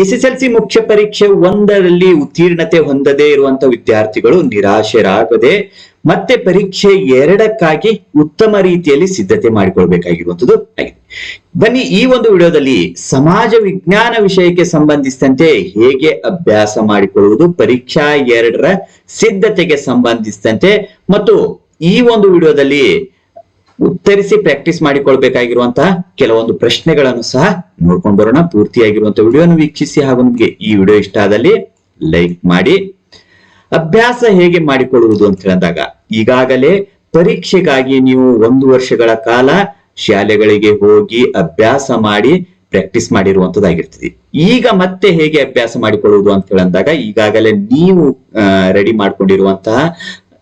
S S L C ಮುಖ್ಯ ಪರೀಕ್ಷೆ ಒಂದರಲ್ಲಿ ಉತ್ತೀರ್ಣತೆ ಹೊಂದದೇ ಇರುವಂತ ವಿದ್ಯಾರ್ಥಿಗಳು ನಿರಾಶೆರಾಗದೆ ಮತ್ತೆ ಪರೀಕ್ಷೆ ಎರಡಕ್ಕಾಗಿ ಉತ್ತಮ ರೀತಿಯಲ್ಲಿ ಸಿದ್ಧತೆ ಮಾಡಿಕೊಳ್ಬೇಕಾಗಿರುವಂತದ್ದು ಆಗಿದೆ. ಬನ್ನಿ ಈ ಒಂದು ವಿಡಿಯೋದಲ್ಲಿ ಸಮಾಜ ವಿಜ್ಞಾನ ವಿಷಯಕ್ಕೆ ಸಂಬಂಧಿಸಿದಂತೆ ಹೇಗೆ ಅಭ್ಯಾಸ ಮಾಡಿಕೊಳ್ಳುವುದು, ಪರೀಕ್ಷಾ ಎರಡರ ಸಿದ್ಧತೆಗೆ ಸಂಬಂಧಿಸಿದಂತೆ, ಮತ್ತು ಈ ಒಂದು ವಿಡಿಯೋದಲ್ಲಿ ಉತ್ತರಿಸಿ ಪ್ರಾಕ್ಟೀಸ್ ಮಾಡಿಕೊಳ್ಬೇಕಾಗಿರುವಂತಹ ಕೆಲವೊಂದು ಪ್ರಶ್ನೆಗಳನ್ನು ಸಹ ನೋಡ್ಕೊಂಡು ಬರೋಣ. ಪೂರ್ತಿಯಾಗಿರುವಂತಹ ವಿಡಿಯೋನ ವೀಕ್ಷಿಸಿ ಹಾಗೂ ನಿಮಗೆ ಈ ವಿಡಿಯೋ ಇಷ್ಟ ಆದಲ್ಲಿ ಲೈಕ್ ಮಾಡಿ. ಅಭ್ಯಾಸ ಹೇಗೆ ಮಾಡಿಕೊಳ್ಳುವುದು ಅಂತ ಹೇಳಿದಾಗ, ಈಗಾಗಲೇ ಪರೀಕ್ಷೆಗಾಗಿ ನೀವು ಒಂದು ವರ್ಷಗಳ ಕಾಲ ಶಾಲೆಗಳಿಗೆ ಹೋಗಿ ಅಭ್ಯಾಸ ಮಾಡಿ ಪ್ರಾಕ್ಟೀಸ್ ಮಾಡಿರುವಂತದ್ದಾಗಿರ್ತದೆ. ಈಗ ಮತ್ತೆ ಹೇಗೆ ಅಭ್ಯಾಸ ಮಾಡಿಕೊಳ್ಳುವುದು ಅಂತ ಹೇಳಿದಾಗ, ಈಗಾಗಲೇ ನೀವು ರೆಡಿ ಮಾಡ್ಕೊಂಡಿರುವಂತಹ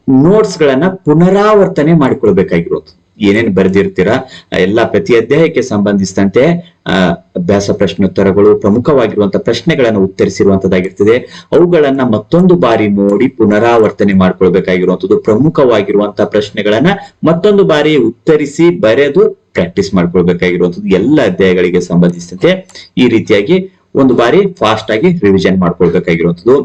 ನೋಟ್ಸ್ ಗಳನ್ನ ಪುನರಾವರ್ತನೆ ಮಾಡಿಕೊಳ್ಬೇಕಾಗಿರುವಂಥದ್ದು. ಏನೇನು ಬರೆದಿರ್ತೀರಾ, ಎಲ್ಲ ಪ್ರತಿ ಅಧ್ಯಾಯಕ್ಕೆ ಸಂಬಂಧಿಸಿದಂತೆ ಅಭ್ಯಾಸ ಪ್ರಶ್ನೋತ್ತರಗಳು ಪ್ರಮುಖವಾಗಿರುವಂತಹ ಪ್ರಶ್ನೆಗಳನ್ನು ಉತ್ತರಿಸಿರುವಂತದ್ದಾಗಿರ್ತದೆ. ಅವುಗಳನ್ನ ಮತ್ತೊಂದು ಬಾರಿ ನೋಡಿ ಪುನರಾವರ್ತನೆ ಮಾಡ್ಕೊಳ್ಬೇಕಾಗಿರುವಂತದ್ದು ಪ್ರಮುಖವಾಗಿರುವಂತಹ ಪ್ರಶ್ನೆಗಳನ್ನ ಮತ್ತೊಂದು ಬಾರಿ ಉತ್ತರಿಸಿ ಬರೆದು ಪ್ರಾಕ್ಟೀಸ್ ಮಾಡ್ಕೊಳ್ಬೇಕಾಗಿರುವಂತದ್ದು, ಎಲ್ಲ ಅಧ್ಯಾಯಗಳಿಗೆ ಸಂಬಂಧಿಸಿದಂತೆ ಈ ರೀತಿಯಾಗಿ ಒಂದು ಬಾರಿ ಫಾಸ್ಟ್ ಆಗಿ ರಿವಿಷನ್ ಮಾಡ್ಕೊಳ್ಬೇಕಾಗಿರುವಂತದ್ದು.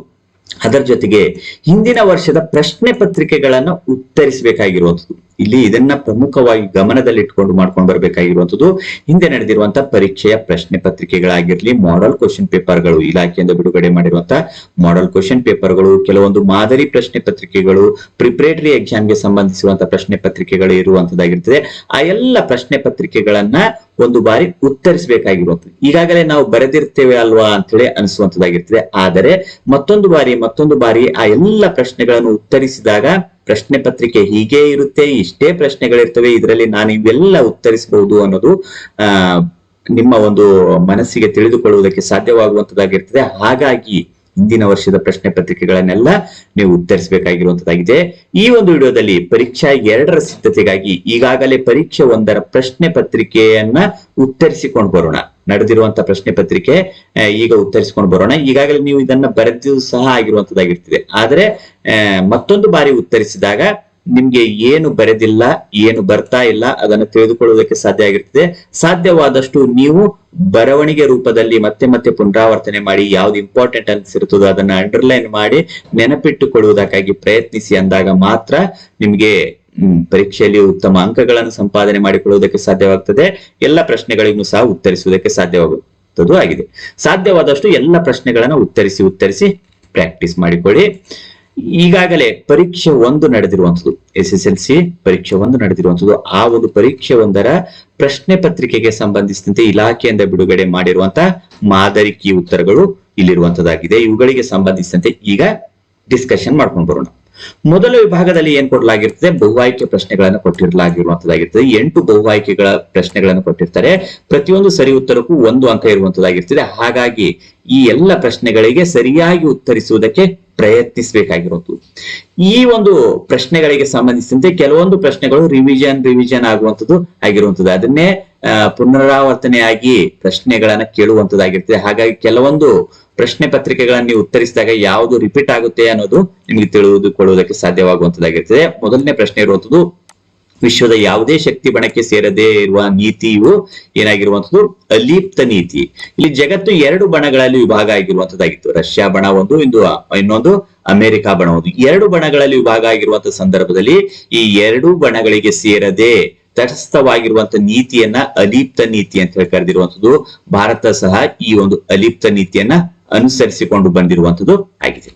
ಅದರ ಜೊತೆಗೆ ಹಿಂದಿನ ವರ್ಷದ ಪ್ರಶ್ನೆ ಪತ್ರಿಕೆಗಳನ್ನ ಉತ್ತರಿಸಬೇಕಾಗಿರುವಂಥದ್ದು ಇಲ್ಲಿ ಇದನ್ನ ಪ್ರಮುಖವಾಗಿ ಗಮನದಲ್ಲಿಟ್ಕೊಂಡು ಮಾಡ್ಕೊಂಡು ಬರಬೇಕಾಗಿರುವಂತದ್ದು ಹಿಂದೆ ನಡೆದಿರುವಂತಹ ಪರೀಕ್ಷೆಯ ಪ್ರಶ್ನೆ ಪತ್ರಿಕೆಗಳಾಗಿರ್ಲಿ ಮಾಡೆಲ್ ಕ್ವಶನ್ ಪೇಪರ್ಗಳು ಇಲಾಖೆಯಿಂದ ಬಿಡುಗಡೆ ಮಾಡಿರುವಂತಹ ಮಾಡೆಲ್ ಕ್ವಶನ್ ಪೇಪರ್ಗಳು ಕೆಲವೊಂದು ಮಾದರಿ ಪ್ರಶ್ನೆ ಪತ್ರಿಕೆಗಳು ಪ್ರಿಪರೇಟರಿ ಎಕ್ಸಾಮ್ಗೆ ಸಂಬಂಧಿಸಿರುವಂತಹ ಪ್ರಶ್ನೆ ಪತ್ರಿಕೆಗಳು ಇರುವಂತದ್ದಾಗಿರ್ತದೆ ಆ ಎಲ್ಲ ಪ್ರಶ್ನೆ ಪತ್ರಿಕೆಗಳನ್ನ ಒಂದು ಬಾರಿ ಉತ್ತರಿಸಬೇಕಾಗಿರುವಂತದ್ದು ಈಗಾಗಲೇ ನಾವು ಬರೆದಿರ್ತೇವೆ ಅಲ್ವಾ ಅಂತೇಳಿ ಅನಿಸುವಂತದ್ದಾಗಿರ್ತದೆ ಆದರೆ ಮತ್ತೊಂದು ಬಾರಿ ಮತ್ತೊಂದು ಬಾರಿ ಆ ಎಲ್ಲ ಪ್ರಶ್ನೆಗಳನ್ನು ಉತ್ತರಿಸಿದಾಗ ಪ್ರಶ್ನೆ ಪತ್ರಿಕೆ ಹೀಗೆ ಇರುತ್ತೆ, ಇಷ್ಟೇ ಪ್ರಶ್ನೆಗಳಿರ್ತವೆ, ಇದರಲ್ಲಿ ನಾನು ಇವೆಲ್ಲ ಉತ್ತರಿಸಬಹುದು ಅನ್ನೋದು ನಿಮ್ಮ ಒಂದು ಮನಸ್ಸಿಗೆ ತಿಳಿದುಕೊಳ್ಳುವುದಕ್ಕೆ ಸಾಧ್ಯವಾಗುವಂತದ್ದಾಗಿರ್ತದೆ. ಹಾಗಾಗಿ ಹಿಂದಿನ ವರ್ಷದ ಪ್ರಶ್ನೆ ಪತ್ರಿಕೆಗಳನ್ನೆಲ್ಲ ನೀವು ಉತ್ತರಿಸಬೇಕಾಗಿರುವಂತದ್ದಾಗಿದೆ. ಈ ಒಂದು ವಿಡಿಯೋದಲ್ಲಿ ಪರೀಕ್ಷಾ ಎರಡರ ಸಿದ್ಧತೆಗಾಗಿ ಈಗಾಗಲೇ ಪರೀಕ್ಷೆ ಒಂದರ ಪ್ರಶ್ನೆ ಪತ್ರಿಕೆಯನ್ನ ಉತ್ತರಿಸಿಕೊಂಡು ಬರೋಣ. ನಡೆದಿರುವಂತಹ ಪ್ರಶ್ನೆ ಪತ್ರಿಕೆ ಈಗ ಉತ್ತರಿಸಿಕೊಂಡು ಬರೋಣ. ಈಗಾಗಲೇ ನೀವು ಇದನ್ನ ಬರೆದು ಸಹ ಆಗಿರುವಂತದ್ದಾಗಿರ್ತದೆ. ಆದ್ರೆ ಮತ್ತೊಂದು ಬಾರಿ ಉತ್ತರಿಸಿದಾಗ ನಿಮ್ಗೆ ಏನು ಬರೆದಿಲ್ಲ, ಏನು ಬರ್ತಾ ಇಲ್ಲ, ಅದನ್ನು ತಿಳಿದುಕೊಳ್ಳುವುದಕ್ಕೆ ಸಾಧ್ಯ ಆಗಿರ್ತದೆ. ಸಾಧ್ಯವಾದಷ್ಟು ನೀವು ಬರವಣಿಗೆ ರೂಪದಲ್ಲಿ ಮತ್ತೆ ಮತ್ತೆ ಪುನರಾವರ್ತನೆ ಮಾಡಿ, ಯಾವ್ದು ಇಂಪಾರ್ಟೆಂಟ್ ಅನ್ಸಿರ್ತದೋ ಅದನ್ನ ಅಂಡರ್ಲೈನ್ ಮಾಡಿ, ನೆನಪಿಟ್ಟುಕೊಳ್ಳುವುದಕ್ಕಾಗಿ ಪ್ರಯತ್ನಿಸಿ ಅಂದಾಗ ಮಾತ್ರ ನಿಮ್ಗೆ ಪರೀಕ್ಷೆಯಲ್ಲಿ ಉತ್ತಮ ಅಂಕಗಳನ್ನು ಸಂಪಾದನೆ ಮಾಡಿಕೊಳ್ಳುವುದಕ್ಕೆ ಸಾಧ್ಯವಾಗ್ತದೆ. ಎಲ್ಲ ಪ್ರಶ್ನೆಗಳಿಗೂ ಸಹ ಉತ್ತರಿಸುವುದಕ್ಕೆ ಸಾಧ್ಯವಾಗುತ್ತದೂ ಆಗಿದೆ. ಸಾಧ್ಯವಾದಷ್ಟು ಎಲ್ಲ ಪ್ರಶ್ನೆಗಳನ್ನ ಉತ್ತರಿಸಿ ಉತ್ತರಿಸಿ ಪ್ರಾಕ್ಟೀಸ್ ಮಾಡಿಕೊಳ್ಳಿ. ಈಗಾಗಲೇ ಪರೀಕ್ಷೆ ಒಂದು ನಡೆದಿರುವಂಥದ್ದು ಎಸ್ ಎಸ್ ಎಲ್ ಸಿ ಪರೀಕ್ಷೆ ಒಂದು ನಡೆದಿರುವಂಥದ್ದು. ಆ ಒಂದು ಪರೀಕ್ಷೆ ಒಂದರ ಪ್ರಶ್ನೆ ಪತ್ರಿಕೆಗೆ ಸಂಬಂಧಿಸಿದಂತೆ ಇಲಾಖೆಯಿಂದ ಬಿಡುಗಡೆ ಮಾಡಿರುವಂತಹ ಮಾದರಿ ಕೀ ಉತ್ತರಗಳು ಇಲ್ಲಿರುವಂತದ್ದಾಗಿದೆ ಇವುಗಳಿಗೆ ಸಂಬಂಧಿಸಿದಂತೆ ಈಗ ಡಿಸ್ಕಷನ್ ಮಾಡ್ಕೊಂಡು ಬರೋಣ. ಮೊದಲ ವಿಭಾಗದಲ್ಲಿ ಏನ್ ಕೊಡಲಾಗಿರ್ತದೆ? ಬಹುಆಯ್ಕೆ ಪ್ರಶ್ನೆಗಳನ್ನು ಕೊಟ್ಟಿರಲಾಗಿರುವಂತದ್ದಾಗಿರ್ತದೆ ಎಂಟು ಬಹು ಆಯ್ಕೆಗಳ ಪ್ರಶ್ನೆಗಳನ್ನು ಕೊಟ್ಟಿರ್ತಾರೆ. ಪ್ರತಿಯೊಂದು ಸರಿ ಉತ್ತರಕ್ಕೂ ಒಂದು ಅಂಕ ಇರುವಂತದ್ದಾಗಿರ್ತದೆ ಹಾಗಾಗಿ ಈ ಎಲ್ಲ ಪ್ರಶ್ನೆಗಳಿಗೆ ಸರಿಯಾಗಿ ಉತ್ತರಿಸುವುದಕ್ಕೆ ಪ್ರಯತ್ನಿಸಬೇಕಾಗಿರುವುದು ಈ ಒಂದು ಪ್ರಶ್ನೆಗಳಿಗೆ ಸಂಬಂಧಿಸಿದಂತೆ ಕೆಲವೊಂದು ಪ್ರಶ್ನೆಗಳು ರಿವಿಷನ್ ರಿವಿಷನ್ ಆಗುವಂತದ್ದು ಆಗಿರುವಂಥದ್ದು. ಅದನ್ನೇ ಪುನರಾವರ್ತನೆಯಾಗಿ ಪ್ರಶ್ನೆಗಳನ್ನ ಕೇಳುವಂತದ್ದಾಗಿರ್ತದೆ ಹಾಗಾಗಿ ಕೆಲವೊಂದು ಪ್ರಶ್ನೆ ಪತ್ರಿಕೆಗಳನ್ನು ನೀವು ಉತ್ತರಿಸಿದಾಗ ಯಾವುದು ರಿಪೀಟ್ ಆಗುತ್ತೆ ಅನ್ನೋದು ನಿಮಗೆ ತಿಳಿದುಕೊಳ್ಳುವುದಕ್ಕೆ ಸಾಧ್ಯವಾಗುವಂತದ್ದಾಗಿರ್ತದೆ ಮೊದಲನೇ ಪ್ರಶ್ನೆ ಇರುವಂತದ್ದು ವಿಶ್ವದ ಯಾವುದೇ ಶಕ್ತಿ ಬಣಕ್ಕೆ ಸೇರದೇ ಇರುವ ನೀತಿಯು ಏನಾಗಿರುವಂತದ್ದು ಅಲಿಪ್ತ ನೀತಿ. ಇಲ್ಲಿ ಜಗತ್ತು ಎರಡು ಬಣಗಳಲ್ಲಿ ವಿಭಾಗ ಆಗಿರುವಂತದ್ದಾಗಿತ್ತು ರಷ್ಯಾ ಬಣ ಒಂದು, ಇಂದು ಇನ್ನೊಂದು ಅಮೆರಿಕ ಬಣ ಒಂದು. ಎರಡು ಬಣಗಳಲ್ಲಿ ವಿಭಾಗ ಆಗಿರುವಂತಹ ಸಂದರ್ಭದಲ್ಲಿ ಈ ಎರಡು ಬಣಗಳಿಗೆ ಸೇರದೆ ತಟಸ್ಥವಾಗಿರುವಂತ ನೀತಿಯನ್ನ ಅಲಿಪ್ತ ನೀತಿ ಅಂತ ಹೇಳಿ ಕರೆದಿರುವಂತದ್ದು ಭಾರತ ಸಹ ಈ ಒಂದು ಅಲಿಪ್ತ ನೀತಿಯನ್ನ ಅನುಸರಿಸಿಕೊಂಡು ಬಂದಿರುವಂತದ್ದು ಆಗಿದೆ.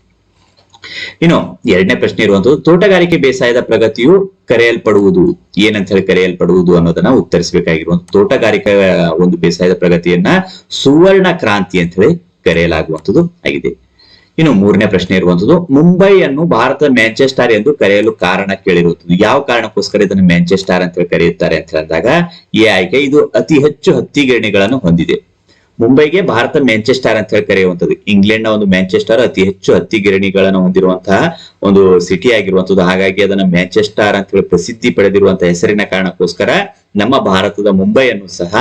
ಇನ್ನು ಎರಡನೇ ಪ್ರಶ್ನೆ ಇರುವಂತದ್ದು, ತೋಟಗಾರಿಕೆ ಬೇಸಾಯದ ಪ್ರಗತಿಯು ಕರೆಯಲ್ಪಡುವುದು ಏನಂತ ಹೇಳಿ ಕರೆಯಲ್ಪಡುವುದು ಅನ್ನೋದನ್ನ ಉತ್ತರಿಸಬೇಕಾಗಿರುವಂತ ತೋಟಗಾರಿಕಾ, ಒಂದು ಬೇಸಾಯದ ಪ್ರಗತಿಯನ್ನ ಸುವರ್ಣ ಕ್ರಾಂತಿ ಅಂತ ಹೇಳಿ ಕರೆಯಲಾಗುವಂತದ್ದು ಆಗಿದೆ. ಇನ್ನು ಮೂರನೇ ಪ್ರಶ್ನೆ ಇರುವಂತದ್ದು, ಮುಂಬೈಯನ್ನು ಭಾರತದ ಮ್ಯಾಂಚೆಸ್ಟರ್ ಎಂದು ಕರೆಯಲು ಕಾರಣ ಕೇಳಿರುವಂತದ್ದು. ಯಾವ ಕಾರಣಕ್ಕೋಸ್ಕರ ಇದನ್ನು ಮ್ಯಾಂಚೆಸ್ಟರ್ ಅಂತ ಹೇಳಿ ಕರೆಯುತ್ತಾರೆ ಅಂತ ಹೇಳಿದಾಗ ಈ ಆಯ್ಕೆ ಇದು ಅತಿ ಹೆಚ್ಚು ಹತ್ತಿ ಗಿರಣಿಗಳನ್ನು ಹೊಂದಿದೆ. ಮುಂಬೈಗೆ ಭಾರತ ಮ್ಯಾಂಚೆಸ್ಟರ್ ಅಂತ ಹೇಳಿ ಕರೆಯುವಂಥದ್ದು. ಇಂಗ್ಲೆಂಡ್ನ ಒಂದು ಮ್ಯಾಂಚೆಸ್ಟರ್ ಅತಿ ಹೆಚ್ಚು ಹತ್ತಿ ಗಿರಣಿಗಳನ್ನು ಹೊಂದಿರುವಂತಹ ಒಂದು ಸಿಟಿ ಆಗಿರುವಂತದ್ದು ಹಾಗಾಗಿ ಅದನ್ನ ಮ್ಯಾಂಚೆಸ್ಟರ್ ಅಂತ ಹೇಳಿ ಪ್ರಸಿದ್ಧಿ ಪಡೆದಿರುವಂತಹ ಹೆಸರಿನ ಕಾರಣಕ್ಕೋಸ್ಕರ ನಮ್ಮ ಭಾರತದ ಮುಂಬೈಯನ್ನು ಸಹ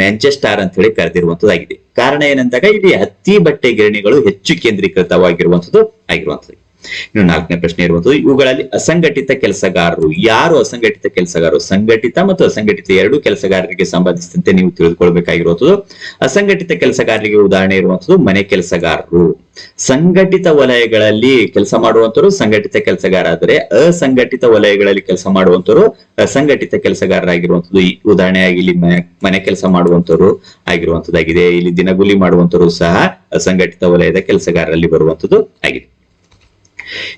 ಮ್ಯಾಂಚೆಸ್ಟರ್ ಅಂತ ಹೇಳಿ ಕರೆದಿರುವಂತದ್ದಾಗಿದೆ ಕಾರಣ ಏನಂದಾಗ, ಇಲ್ಲಿ ಹತ್ತಿ ಬಟ್ಟೆ ಗಿರಣಿಗಳು ಹೆಚ್ಚು ಕೇಂದ್ರೀಕೃತವಾಗಿರುವಂತದ್ದು ಆಗಿರುವಂತದ್ದು ಇನ್ನು ನಾಲ್ಕನೇ ಪ್ರಶ್ನೆ ಇರಬಹುದು ಇವುಗಳಲ್ಲಿ ಅಸಂಘಟಿತ ಕೆಲಸಗಾರರು ಯಾರು? ಅಸಂಘಟಿತ ಕೆಲಸಗಾರರು ಸಂಘಟಿತ ಮತ್ತು ಅಸಂಘಟಿತ ಎರಡು ಕೆಲಸಗಾರರಿಗೆ ಸಂಬಂಧಿಸಿದಂತೆ ನೀವು ತಿಳಿದುಕೊಳ್ಬೇಕಾಗಿರುವಂತದ್ದು ಅಸಂಘಟಿತ ಕೆಲಸಗಾರರಿಗೆ ಉದಾಹರಣೆ ಇರುವಂತದ್ದು ಮನೆ ಕೆಲಸಗಾರರು. ಸಂಘಟಿತ ವಲಯಗಳಲ್ಲಿ ಕೆಲಸ ಮಾಡುವಂತರು ಸಂಘಟಿತ ಕೆಲಸಗಾರ ಆದರೆ ಅಸಂಘಟಿತ ವಲಯಗಳಲ್ಲಿ ಕೆಲಸ ಮಾಡುವಂತರು ಅಸಂಘಟಿತ ಕೆಲಸಗಾರರಾಗಿರುವಂತದ್ದು ಈ ಉದಾಹರಣೆಯಾಗಿ ಇಲ್ಲಿ ಮನೆ- ಮನೆ ಕೆಲಸ ಮಾಡುವಂತರು ಆಗಿರುವಂತದ್ದಾಗಿದೆ ಇಲ್ಲಿ ದಿನಗೂಲಿ ಮಾಡುವಂತರು ಸಹ ಅಸಂಘಟಿತ ವಲಯದ ಕೆಲಸಗಾರರಲ್ಲಿ ಬರುವಂತದ್ದು ಆಗಿದೆ.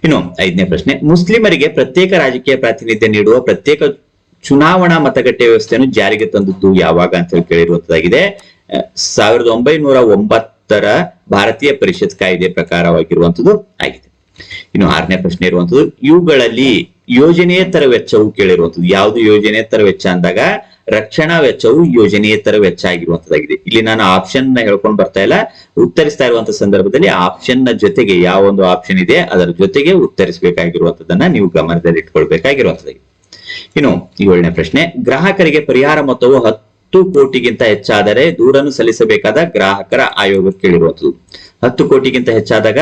ಇನ್ನು ಐದನೇ ಪ್ರಶ್ನೆ, ಮುಸ್ಲಿಮರಿಗೆ ಪ್ರತ್ಯೇಕ ರಾಜಕೀಯ ಪ್ರಾತಿನಿಧ್ಯ ನೀಡುವ ಪ್ರತ್ಯೇಕ ಚುನಾವಣಾ ಮತಗಟ್ಟೆ ವ್ಯವಸ್ಥೆಯನ್ನು ಜಾರಿಗೆ ತಂದದ್ದು ಯಾವಾಗ ಅಂತ ಹೇಳಿ ಕೇಳಿರುವಂತದಾಗಿದೆ. ಸಾವಿರದ ಒಂಬೈನೂರ ಒಂಬತ್ತರ ಭಾರತೀಯ ಪರಿಷತ್ ಕಾಯ್ದೆ ಪ್ರಕಾರವಾಗಿರುವಂತದ್ದು ಆಗಿದೆ. ಇನ್ನು ಆರನೇ ಪ್ರಶ್ನೆ ಇರುವಂತದ್ದು, ಇವುಗಳಲ್ಲಿ ಯೋಜನೆಯೇತರ ವೆಚ್ಚವು ಕೇಳಿರುವಂತದ್ದು. ಯಾವುದು ಯೋಜನೆಯೇತರ ವೆಚ್ಚ ಅಂದಾಗ ರಕ್ಷಣಾ ವೆಚ್ಚವು ಯೋಜನೆಯೇತರ ವೆಚ್ಚ ಆಗಿರುವಂತದ್ದಾಗಿದೆ. ಇಲ್ಲಿ ನಾನು ಆಪ್ಷನ್ನ ಹೇಳ್ಕೊಂಡು ಬರ್ತಾ ಇಲ್ಲ. ಉತ್ತರಿಸ್ತಾ ಇರುವಂತ ಸಂದರ್ಭದಲ್ಲಿ ಆಪ್ಷನ್ನ ಜೊತೆಗೆ ಯಾವ ಒಂದು ಆಪ್ಷನ್ ಇದೆ, ಅದರ ಜೊತೆಗೆ ಉತ್ತರಿಸಬೇಕಾಗಿರುವಂತದನ್ನ ನೀವು ಗಮನದಲ್ಲಿ ಇಟ್ಕೊಳ್ಬೇಕಾಗಿರುವಂತದ್ದಾಗಿದೆ. ಇನ್ನು ಏಳನೇ ಪ್ರಶ್ನೆ, ಗ್ರಾಹಕರಿಗೆ ಪರಿಹಾರ ಮೊತ್ತವು ಹತ್ತು ಕೋಟಿಗಿಂತ ಹೆಚ್ಚಾದರೆ ದೂರನ್ನು ಸಲ್ಲಿಸಬೇಕಾದ ಗ್ರಾಹಕರ ಆಯೋಗ ಕೇಳಿರುವಂತದ್ದು ಹತ್ತು ಕೋಟಿಗಿಂತ ಹೆಚ್ಚಾದಾಗ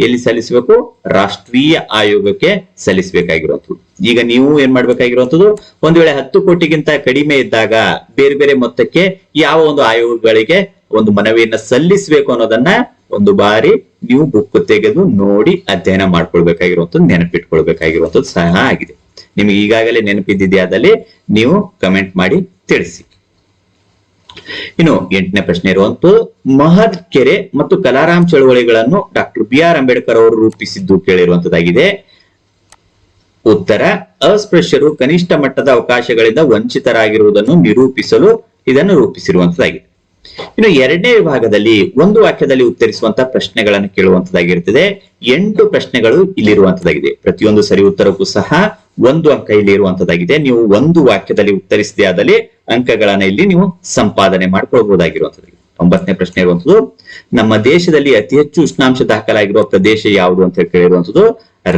ಎಲ್ಲಿ ಸಲ್ಲಿಸಬೇಕು? ರಾಷ್ಟ್ರೀಯ ಆಯೋಗಕ್ಕೆ ಸಲ್ಲಿಸಬೇಕಾಗಿರುವಂಥದ್ದು. ಈಗ ನೀವು ಏನ್ ಮಾಡ್ಬೇಕಾಗಿರುವಂಥದ್ದು? ಒಂದ್ ವೇಳೆ ಹತ್ತು ಕೋಟಿಗಿಂತ ಕಡಿಮೆ ಇದ್ದಾಗ ಬೇರೆ ಬೇರೆ ಮೊತ್ತಕ್ಕೆ ಯಾವ ಒಂದು ಆಯೋಗಗಳಿಗೆ ಒಂದು ಮನವಿಯನ್ನ ಸಲ್ಲಿಸಬೇಕು ಅನ್ನೋದನ್ನ ಒಂದು ಬಾರಿ ನೀವು ಬುಕ್ ತೆಗೆದು ನೋಡಿ ಅಧ್ಯಯನ ಮಾಡ್ಕೊಳ್ಬೇಕಾಗಿರುವಂಥದ್ದು, ನೆನಪಿಟ್ಕೊಳ್ಬೇಕಾಗಿರುವಂಥದ್ದು ಸಹ ಆಗಿದೆ. ನಿಮಗೆ ಈಗಾಗಲೇ ನೆನಪಿದ್ದಿದೆಯಾದಲ್ಲಿ ನೀವು ಕಮೆಂಟ್ ಮಾಡಿ ತಿಳಿಸಿ. ಇನ್ನು ಎಂಟನೇ ಪ್ರಶ್ನೆ ಇರುವಂತದ್ದು ಮಹದ್ ಕೆರೆ ಮತ್ತು ಕಲಾರಾಮ್ ಚಳವಳಿಗಳನ್ನು ಡಾಕ್ಟರ್ ಬಿ ಆರ್ ಅಂಬೇಡ್ಕರ್ ಅವರು ರೂಪಿಸಿದ್ದು ಕೇಳಿರುವಂತದಾಗಿದೆ. ಉತ್ತರ, ಅಸ್ಪೃಶ್ಯರು ಕನಿಷ್ಠ ಮಟ್ಟದ ಅವಕಾಶಗಳಿಂದ ವಂಚಿತರಾಗಿರುವುದನ್ನು ನಿರೂಪಿಸಲು ಇದನ್ನು ರೂಪಿಸಿರುವಂತದ್ದಾಗಿದೆ ಇನ್ನು ಎರಡನೇ ವಿಭಾಗದಲ್ಲಿ ಒಂದು ವಾಕ್ಯದಲ್ಲಿ ಉತ್ತರಿಸುವಂತಹ ಪ್ರಶ್ನೆಗಳನ್ನು ಕೇಳುವಂತದ್ದಾಗಿರುತ್ತದೆ ಎಂಟು ಪ್ರಶ್ನೆಗಳು ಇಲ್ಲಿರುವಂತದ್ದಾಗಿದೆ ಪ್ರತಿಯೊಂದು ಸರಿ ಉತ್ತರಕ್ಕೂ ಸಹ ಒಂದು ಅಂಕ ಇಲ್ಲಿ ಇರುವಂತದ್ದಾಗಿದೆ. ನೀವು ಒಂದು ವಾಕ್ಯದಲ್ಲಿ ಉತ್ತರಿಸಿದೆ ಆದಲ್ಲಿ ಅಂಕಗಳನ್ನ ಇಲ್ಲಿ ನೀವು ಸಂಪಾದನೆ ಮಾಡ್ಕೊಳ್ಬಹುದಾಗಿರುವಂತದ್ದು ಒಂಬತ್ತನೇ ಪ್ರಶ್ನೆ ಇರುವಂತದ್ದು, ನಮ್ಮ ದೇಶದಲ್ಲಿ ಅತಿ ಹೆಚ್ಚು ಉಷ್ಣಾಂಶ ದಾಖಲಾಗಿರುವ ಪ್ರದೇಶ ಯಾವುದು ಅಂತ ಕೇಳಿರುವಂತದ್ದು,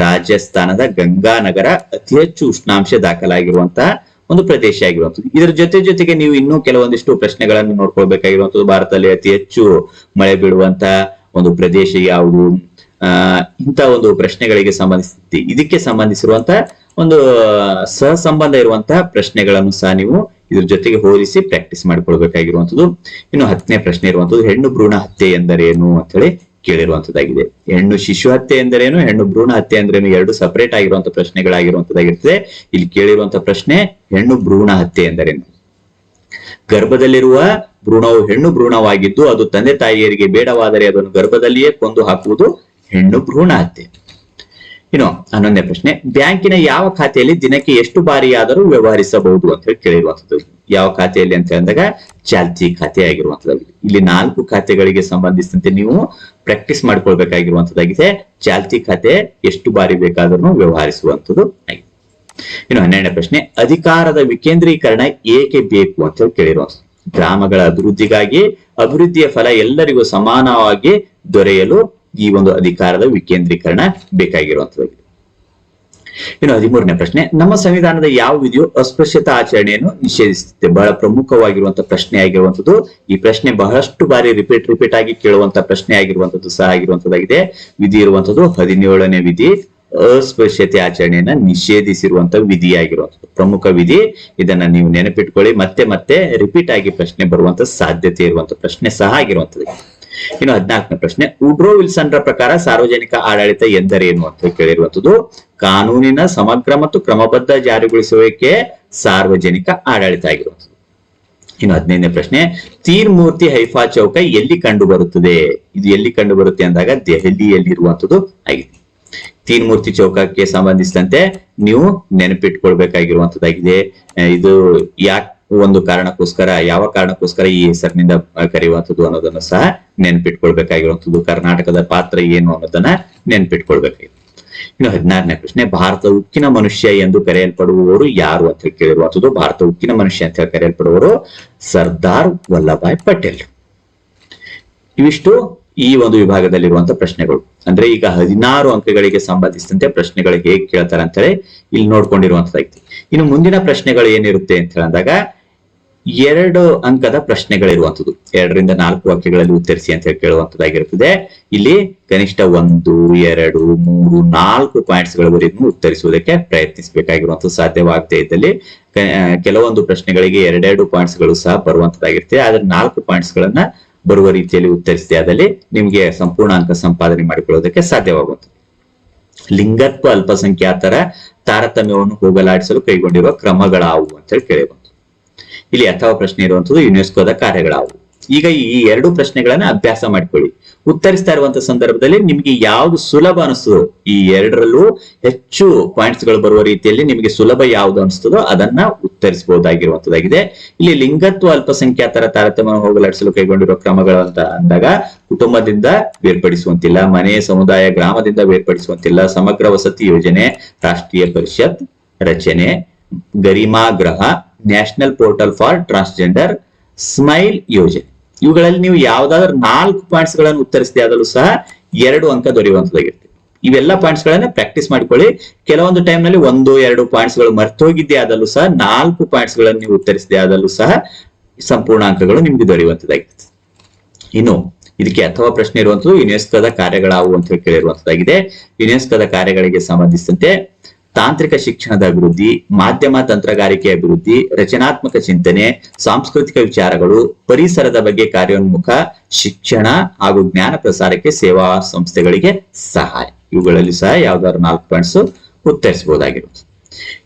ರಾಜಸ್ಥಾನದ ಗಂಗಾನಗರ ಅತಿ ಹೆಚ್ಚು ಉಷ್ಣಾಂಶ ದಾಖಲಾಗಿರುವಂತಹ ಒಂದು ಪ್ರದೇಶ ಆಗಿರುವಂತದ್ದು. ಇದರ ಜೊತೆ ಜೊತೆಗೆ ನೀವು ಇನ್ನೂ ಕೆಲವೊಂದಿಷ್ಟು ಪ್ರಶ್ನೆಗಳನ್ನು ನೋಡ್ಕೊಳ್ಬೇಕಾಗಿರುವಂತದ್ದು, ಭಾರತದಲ್ಲಿ ಅತಿ ಹೆಚ್ಚು ಮಳೆ ಬೀಳುವಂತ ಒಂದು ಪ್ರದೇಶ ಯಾವುದು? ಆ ಇಂತಹ ಒಂದು ಪ್ರಶ್ನೆಗಳಿಗೆ ಸಂಬಂಧಿಸಿ ಇದಕ್ಕೆ ಸಂಬಂಧಿಸಿರುವಂತ ಒಂದು ಸಹಸಂಬಂಧ ಇರುವಂತಹ ಪ್ರಶ್ನೆಗಳನ್ನು ಸಹ ನೀವು ಇದ್ರ ಜೊತೆಗೆ ಹೋಲಿಸಿ ಪ್ರಾಕ್ಟೀಸ್ ಮಾಡಿಕೊಳ್ಬೇಕಾಗಿರುವಂತದ್ದು ಇನ್ನು ಹತ್ತನೇ ಪ್ರಶ್ನೆ ಇರುವಂತದ್ದು ಹೆಣ್ಣು ಭ್ರೂಣ ಹತ್ಯೆ ಎಂದರೇನು ಅಂತ ಹೇಳಿ ಕೇಳಿರುವಂತದ್ದಾಗಿದೆ ಹೆಣ್ಣು ಶಿಶು ಹತ್ಯೆ ಎಂದರೇನು, ಹೆಣ್ಣು ಭ್ರೂಣ ಹತ್ಯೆ ಅಂದ್ರೇನು ಎರಡು ಸಪರೇಟ್ ಆಗಿರುವಂತ ಪ್ರಶ್ನೆಗಳಾಗಿರುವಂತದ್ದಾಗಿರ್ತದೆ ಇಲ್ಲಿ ಕೇಳಿರುವಂತ ಪ್ರಶ್ನೆ, ಹೆಣ್ಣು ಭ್ರೂಣ ಹತ್ಯೆ ಎಂದರೇನು? ಗರ್ಭದಲ್ಲಿರುವ ಭ್ರೂಣವು ಹೆಣ್ಣು ಭ್ರೂಣವಾಗಿದ್ದು, ಅದು ತಂದೆ ತಾಯಿಯರಿಗೆ ಬೇಡವಾದರೆ ಅದನ್ನು ಗರ್ಭದಲ್ಲಿಯೇ ಕೊಂದು ಹಾಕುವುದು ಹೆಣ್ಣು ಭ್ರೂಣ ಹತ್ಯೆ. ಇನ್ನು ಹನ್ನೊಂದನೇ ಪ್ರಶ್ನೆ. ಬ್ಯಾಂಕಿನ ಯಾವ ಖಾತೆಯಲ್ಲಿ ದಿನಕ್ಕೆ ಎಷ್ಟು ಬಾರಿಯಾದರೂ ವ್ಯವಹರಿಸಬಹುದು ಅಂತ ಹೇಳಿ ಕೇಳಿರುವಂತದ್ದು ಯಾವ ಖಾತೆಯಲ್ಲಿ ಅಂತ ಅಂದಾಗ ಚಾಲ್ತಿ ಖಾತೆ ಆಗಿರುವಂತದ್ದಾಗಿದೆ ಇಲ್ಲಿ ನಾಲ್ಕು ಖಾತೆಗಳಿಗೆ ಸಂಬಂಧಿಸಿದಂತೆ ನೀವು ಪ್ರಾಕ್ಟೀಸ್ ಮಾಡ್ಕೊಳ್ಬೇಕಾಗಿರುವಂತದ್ದಾಗಿದೆ ಚಾಲ್ತಿ ಖಾತೆ ಎಷ್ಟು ಬಾರಿ ಬೇಕಾದರೂ ವ್ಯವಹರಿಸುವಂತದ್ದು ಆಗಿದೆ. ಇನ್ನು ಹನ್ನೆರಡನೇ ಪ್ರಶ್ನೆ, ಅಧಿಕಾರದ ವಿಕೇಂದ್ರೀಕರಣ ಏಕೆ ಬೇಕು ಅಂತ ಹೇಳಿ ಕೇಳಿರುವಂತದ್ದು ಗ್ರಾಮಗಳ ಅಭಿವೃದ್ಧಿಗಾಗಿ ಅಭಿವೃದ್ಧಿಯ ಫಲ ಎಲ್ಲರಿಗೂ ಸಮಾನವಾಗಿ ದೊರೆಯಲು ಈ ಒಂದು ಅಧಿಕಾರದ ವಿಕೇಂದ್ರೀಕರಣ ಬೇಕಾಗಿರುವಂತದ್ದು ಇನ್ನು ಹದಿಮೂರನೇ ಪ್ರಶ್ನೆ, ನಮ್ಮ ಸಂವಿಧಾನದ ಯಾವ ವಿಧಿಯು ಅಸ್ಪೃಶ್ಯತಾ ಆಚರಣೆಯನ್ನು ನಿಷೇಧಿಸುತ್ತೆ? ಬಹಳ ಪ್ರಮುಖವಾಗಿರುವಂತಹ ಪ್ರಶ್ನೆ ಆಗಿರುವಂತದ್ದು ಈ ಪ್ರಶ್ನೆ ಬಹಳಷ್ಟು ಬಾರಿ ರಿಪೀಟ್ ರಿಪೀಟ್ ಆಗಿ ಕೇಳುವಂತಹ ಪ್ರಶ್ನೆ ಆಗಿರುವಂತದ್ದು ಸಹ ಆಗಿರುವಂತದ್ದಾಗಿದೆ ವಿಧಿ ಇರುವಂತದ್ದು ಹದಿನೇಳನೇ ವಿಧಿ, ಅಸ್ಪೃಶ್ಯತೆ ಆಚರಣೆಯನ್ನ ನಿಷೇಧಿಸಿರುವಂತ ವಿಧಿ ಆಗಿರುವಂತದ್ದು ಪ್ರಮುಖ ವಿಧಿ, ಇದನ್ನ ನೀವು ನೆನಪಿಟ್ಕೊಳ್ಳಿ. ಮತ್ತೆ ಮತ್ತೆ ರಿಪೀಟ್ ಆಗಿ ಪ್ರಶ್ನೆ ಬರುವಂತ ಸಾಧ್ಯತೆ ಇರುವಂತ ಪ್ರಶ್ನೆ ಸಹ ಆಗಿರುವಂತದ್ದು ಇನ್ನು ಹದಿನಾಲ್ಕನೇ ಪ್ರಶ್ನೆ ಉಡ್ರೋ ವಿಲ್ಸನ್ ರ ಪ್ರಕಾರ ಸಾರ್ವಜನಿಕ ಆಡಳಿತ ಎಂದರೇನು ಅಂತ ಕೇಳಿರುವಂತದ್ದು ಕಾನೂನಿನ ಸಮಗ್ರ ಮತ್ತು ಕ್ರಮಬದ್ಧ ಜಾರಿಗೊಳಿಸುವಿಕೆ ಸಾರ್ವಜನಿಕ ಆಡಳಿತ ಆಗಿರುವಂತದ್ದು ಇನ್ನು ಹದಿನೈದನೇ ಪ್ರಶ್ನೆ, ತೀರ್ ಮೂರ್ತಿ ಹೈಫಾ ಚೌಕ ಎಲ್ಲಿ ಕಂಡು ಬರುತ್ತದೆ? ಇದು ಎಲ್ಲಿ ಕಂಡು ಬರುತ್ತೆ ಅಂದಾಗ ದೆಹಲಿಯಲ್ಲಿರುವಂತದ್ದು ಆಗಿದೆ. ತೀನ್ ಮೂರ್ತಿ ಚೌಕಕ್ಕೆ ಸಂಬಂಧಿಸಿದಂತೆ ನೀವು ನೆನಪಿಟ್ಕೊಳ್ಬೇಕಾಗಿರುವಂತದ್ದಾಗಿದೆ ಇದು ಯಾಕೆ ಒಂದು ಕಾರಣಕ್ಕೋಸ್ಕರ, ಯಾವ ಕಾರಣಕ್ಕೋಸ್ಕರ ಈ ಹೆಸರಿನಿಂದ ಕರೆಯುವಂಥದ್ದು ಅನ್ನೋದನ್ನು ಸಹ ನೆನ್ಪಿಟ್ಕೊಳ್ಬೇಕಾಗಿರುವಂಥದ್ದು. ಕರ್ನಾಟಕದ ಪಾತ್ರ ಏನು ಅನ್ನೋದನ್ನ ನೆನ್ಪಿಟ್ಕೊಳ್ಬೇಕಾಗಿತ್ತು. ಇನ್ನು ಹದಿನಾರನೇ ಪ್ರಶ್ನೆ, ಭಾರತ ಉಕ್ಕಿನ ಮನುಷ್ಯ ಎಂದು ಕರೆಯಲ್ಪಡುವವರು ಯಾರು ಅಂತ ಹೇಳಿ ಕೇಳಿರುವಂಥದ್ದು. ಭಾರತ ಉಕ್ಕಿನ ಮನುಷ್ಯ ಅಂತ ಹೇಳಿ ಕರೆಯಲ್ಪಡುವವರು ಸರ್ದಾರ್ ವಲ್ಲಭಾಯ್ ಪಟೇಲ್. ಇವಿಷ್ಟು ಈ ಒಂದು ವಿಭಾಗದಲ್ಲಿರುವಂತಹ ಪ್ರಶ್ನೆಗಳು. ಅಂದ್ರೆ ಈಗ ಹದಿನಾರು ಅಂಕಗಳಿಗೆ ಸಂಬಂಧಿಸಿದಂತೆ ಪ್ರಶ್ನೆಗಳಿಗೆ ಹೇಗೆ ಕೇಳ್ತಾರೆ ಅಂತೇಳಿ ಇಲ್ಲಿ ನೋಡ್ಕೊಂಡಿರುವಂತದ್ದಾಗಿದೆ ಇನ್ನು ಮುಂದಿನ ಪ್ರಶ್ನೆಗಳು ಏನಿರುತ್ತೆ ಅಂತ ಹೇಳಿದಾಗ ಎರಡು ಅಂಕದ ಪ್ರಶ್ನೆಗಳಿರುವಂತದ್ದು ಎರಡರಿಂದ ನಾಲ್ಕು ವಾಕ್ಯಗಳಲ್ಲಿ ಉತ್ತರಿಸಿ ಅಂತ ಹೇಳಿ ಕೇಳುವಂತದ್ದಾಗಿರುತ್ತದೆ ಇಲ್ಲಿ ಕನಿಷ್ಠ ಒಂದು, ಎರಡು, ಮೂರು, ನಾಲ್ಕು ಪಾಯಿಂಟ್ಸ್ ಗಳವರೆಗೂ ಉತ್ತರಿಸುವುದಕ್ಕೆ ಪ್ರಯತ್ನಿಸಬೇಕಾಗಿರುವಂತಹ ಸಾಧ್ಯವಾಗದೇ ಇದ್ದಲ್ಲಿ ಕೆಲವೊಂದು ಪ್ರಶ್ನೆಗಳಿಗೆ ಎರಡೆರಡು ಪಾಯಿಂಟ್ಸ್ಗಳು ಸಹ ಬರುವಂತದ್ದಾಗಿರುತ್ತೆ ಆದ್ರೆ ನಾಲ್ಕು ಪಾಯಿಂಟ್ಸ್ ಗಳನ್ನ ಬರುವ ರೀತಿಯಲ್ಲಿ ಉತ್ತರಿಸಿದೆ ಆದಲ್ಲಿ ನಿಮಗೆ ಸಂಪೂರ್ಣ ಅಂಕ ಸಂಪಾದನೆ ಮಾಡಿಕೊಳ್ಳೋದಕ್ಕೆ ಸಾಧ್ಯವಾಗುತ್ತೆ ಲಿಂಗತ್ವ ಅಲ್ಪಸಂಖ್ಯಾತರ ತಾರತಮ್ಯವನ್ನು ಹೋಗಲಾಡಿಸಲು ಕೈಗೊಂಡಿರುವ ಕ್ರಮಗಳಾವು ಅಂತ ಹೇಳಿ ಕೇಳಿ ಇಲ್ಲಿ ಅಥವಾ ಪ್ರಶ್ನೆ ಇರುವಂತದ್ದು ಯುನೆಸ್ಕೋದ ಕಾರ್ಯಗಳಾವು. ಈಗ ಈ ಎರಡು ಪ್ರಶ್ನೆಗಳನ್ನ ಅಭ್ಯಾಸ ಮಾಡ್ಕೊಳ್ಳಿ. ಉತ್ತರಿಸ್ತಾ ಇರುವಂತ ಸಂದರ್ಭದಲ್ಲಿ ನಿಮ್ಗೆ ಯಾವ್ದು ಸುಲಭ ಅನಿಸ್ತದೋ ಈ ಎರಡರಲ್ಲೂ ಹೆಚ್ಚು ಪಾಯಿಂಟ್ಸ್ಗಳು ಬರುವ ರೀತಿಯಲ್ಲಿ ನಿಮಗೆ ಸುಲಭ ಯಾವ್ದು ಅನಿಸ್ತದೋ ಅದನ್ನ ಉತ್ತರಿಸಬಹುದಾಗಿರುವಂತದ್ದಾಗಿದೆ ಇಲ್ಲಿ ಲಿಂಗತ್ವ ಅಲ್ಪಸಂಖ್ಯಾತರ ತಾರತಮ್ಯ ಹೋಗಲಾಡಿಸಲು ಕೈಗೊಂಡಿರುವ ಕ್ರಮಗಳು ಅಂತ ಅಂದಾಗ ಕುಟುಂಬದಿಂದ ಬೇರ್ಪಡಿಸುವಂತಿಲ್ಲ, ಮನೆ, ಸಮುದಾಯ, ಗ್ರಾಮದಿಂದ ಬೇರ್ಪಡಿಸುವಂತಿಲ್ಲ, ಸಮಗ್ರ ವಸತಿ ಯೋಜನೆ, ರಾಷ್ಟ್ರೀಯ ಪರಿಷತ್ ರಚನೆ Garima Greh national portal for transgender SMILE ಯೋಜನೆ. ಇವುಗಳಲ್ಲಿ ನೀವು ಯಾವ್ದಾದ್ರು ನಾಲ್ಕು ಪಾಯಿಂಟ್ಸ್ಗಳನ್ನು ಉತ್ತರಿಸದೆ ಆದರೂ ಸಹ ಎರಡು ಅಂಕ ದೊರೆಯುವಂತದಾಗಿರ್ತದೆ ಇವೆಲ್ಲ ಪಾಯಿಂಟ್ಸ್ ಗಳನ್ನ ಪ್ರಾಕ್ಟೀಸ್ ಮಾಡ್ಕೊಳ್ಳಿ. ಕೆಲವೊಂದು ಟೈಮ್ನಲ್ಲಿ ಒಂದು, ಎರಡು ಪಾಯಿಂಟ್ಸ್ಗಳು ಮರ್ತೋಗಿದ್ದೆ ಆದಲ್ಲೂ ಸಹ ನಾಲ್ಕು ಪಾಯಿಂಟ್ಸ್ಗಳನ್ನು ನೀವು ಉತ್ತರಿಸದೆ ಆದಲ್ಲೂ ಸಹ ಸಂಪೂರ್ಣ ಅಂಕಗಳು ನಿಮ್ಗೆ ದೊರೆಯುವಂತದ್ದಾಗಿರುತ್ತೆ ಇನ್ನು ಇದಕ್ಕೆ ಅಥವಾ ಪ್ರಶ್ನೆ ಇರುವಂತದ್ದು ಯುನೆಸ್ಕೋದ ಕಾರ್ಯಗಳಾವು ಅಂತ ಹೇಳಿ ಕೇಳಿರುವಂತದ್ದಾಗಿದೆ ಯುನೆಸ್ಕೋದ ಕಾರ್ಯಗಳಿಗೆ ಸಂಬಂಧಿಸಿದಂತೆ ತಾಂತ್ರಿಕ ಶಿಕ್ಷಣದ ಅಭಿವೃದ್ಧಿ, ಮಾಧ್ಯಮ ತಂತ್ರಗಾರಿಕೆ ಅಭಿವೃದ್ಧಿ, ರಚನಾತ್ಮಕ ಚಿಂತನೆ, ಸಾಂಸ್ಕೃತಿಕ ವಿಚಾರಗಳು, ಪರಿಸರದ ಬಗ್ಗೆ ಕಾರ್ಯೋನ್ಮುಖ ಶಿಕ್ಷಣ ಹಾಗೂ ಜ್ಞಾನ ಪ್ರಸಾರಕ್ಕೆ ಸೇವಾ ಸಂಸ್ಥೆಗಳಿಗೆ ಸಹಾಯ. ಇವುಗಳಲ್ಲಿ ಸಹ ಯಾವ್ದಾದ್ರು ನಾಲ್ಕು ಪಾಯಿಂಟ್ಸ್ ಉತ್ತರಿಸಬಹುದಾಗಿರುತ್ತೆ.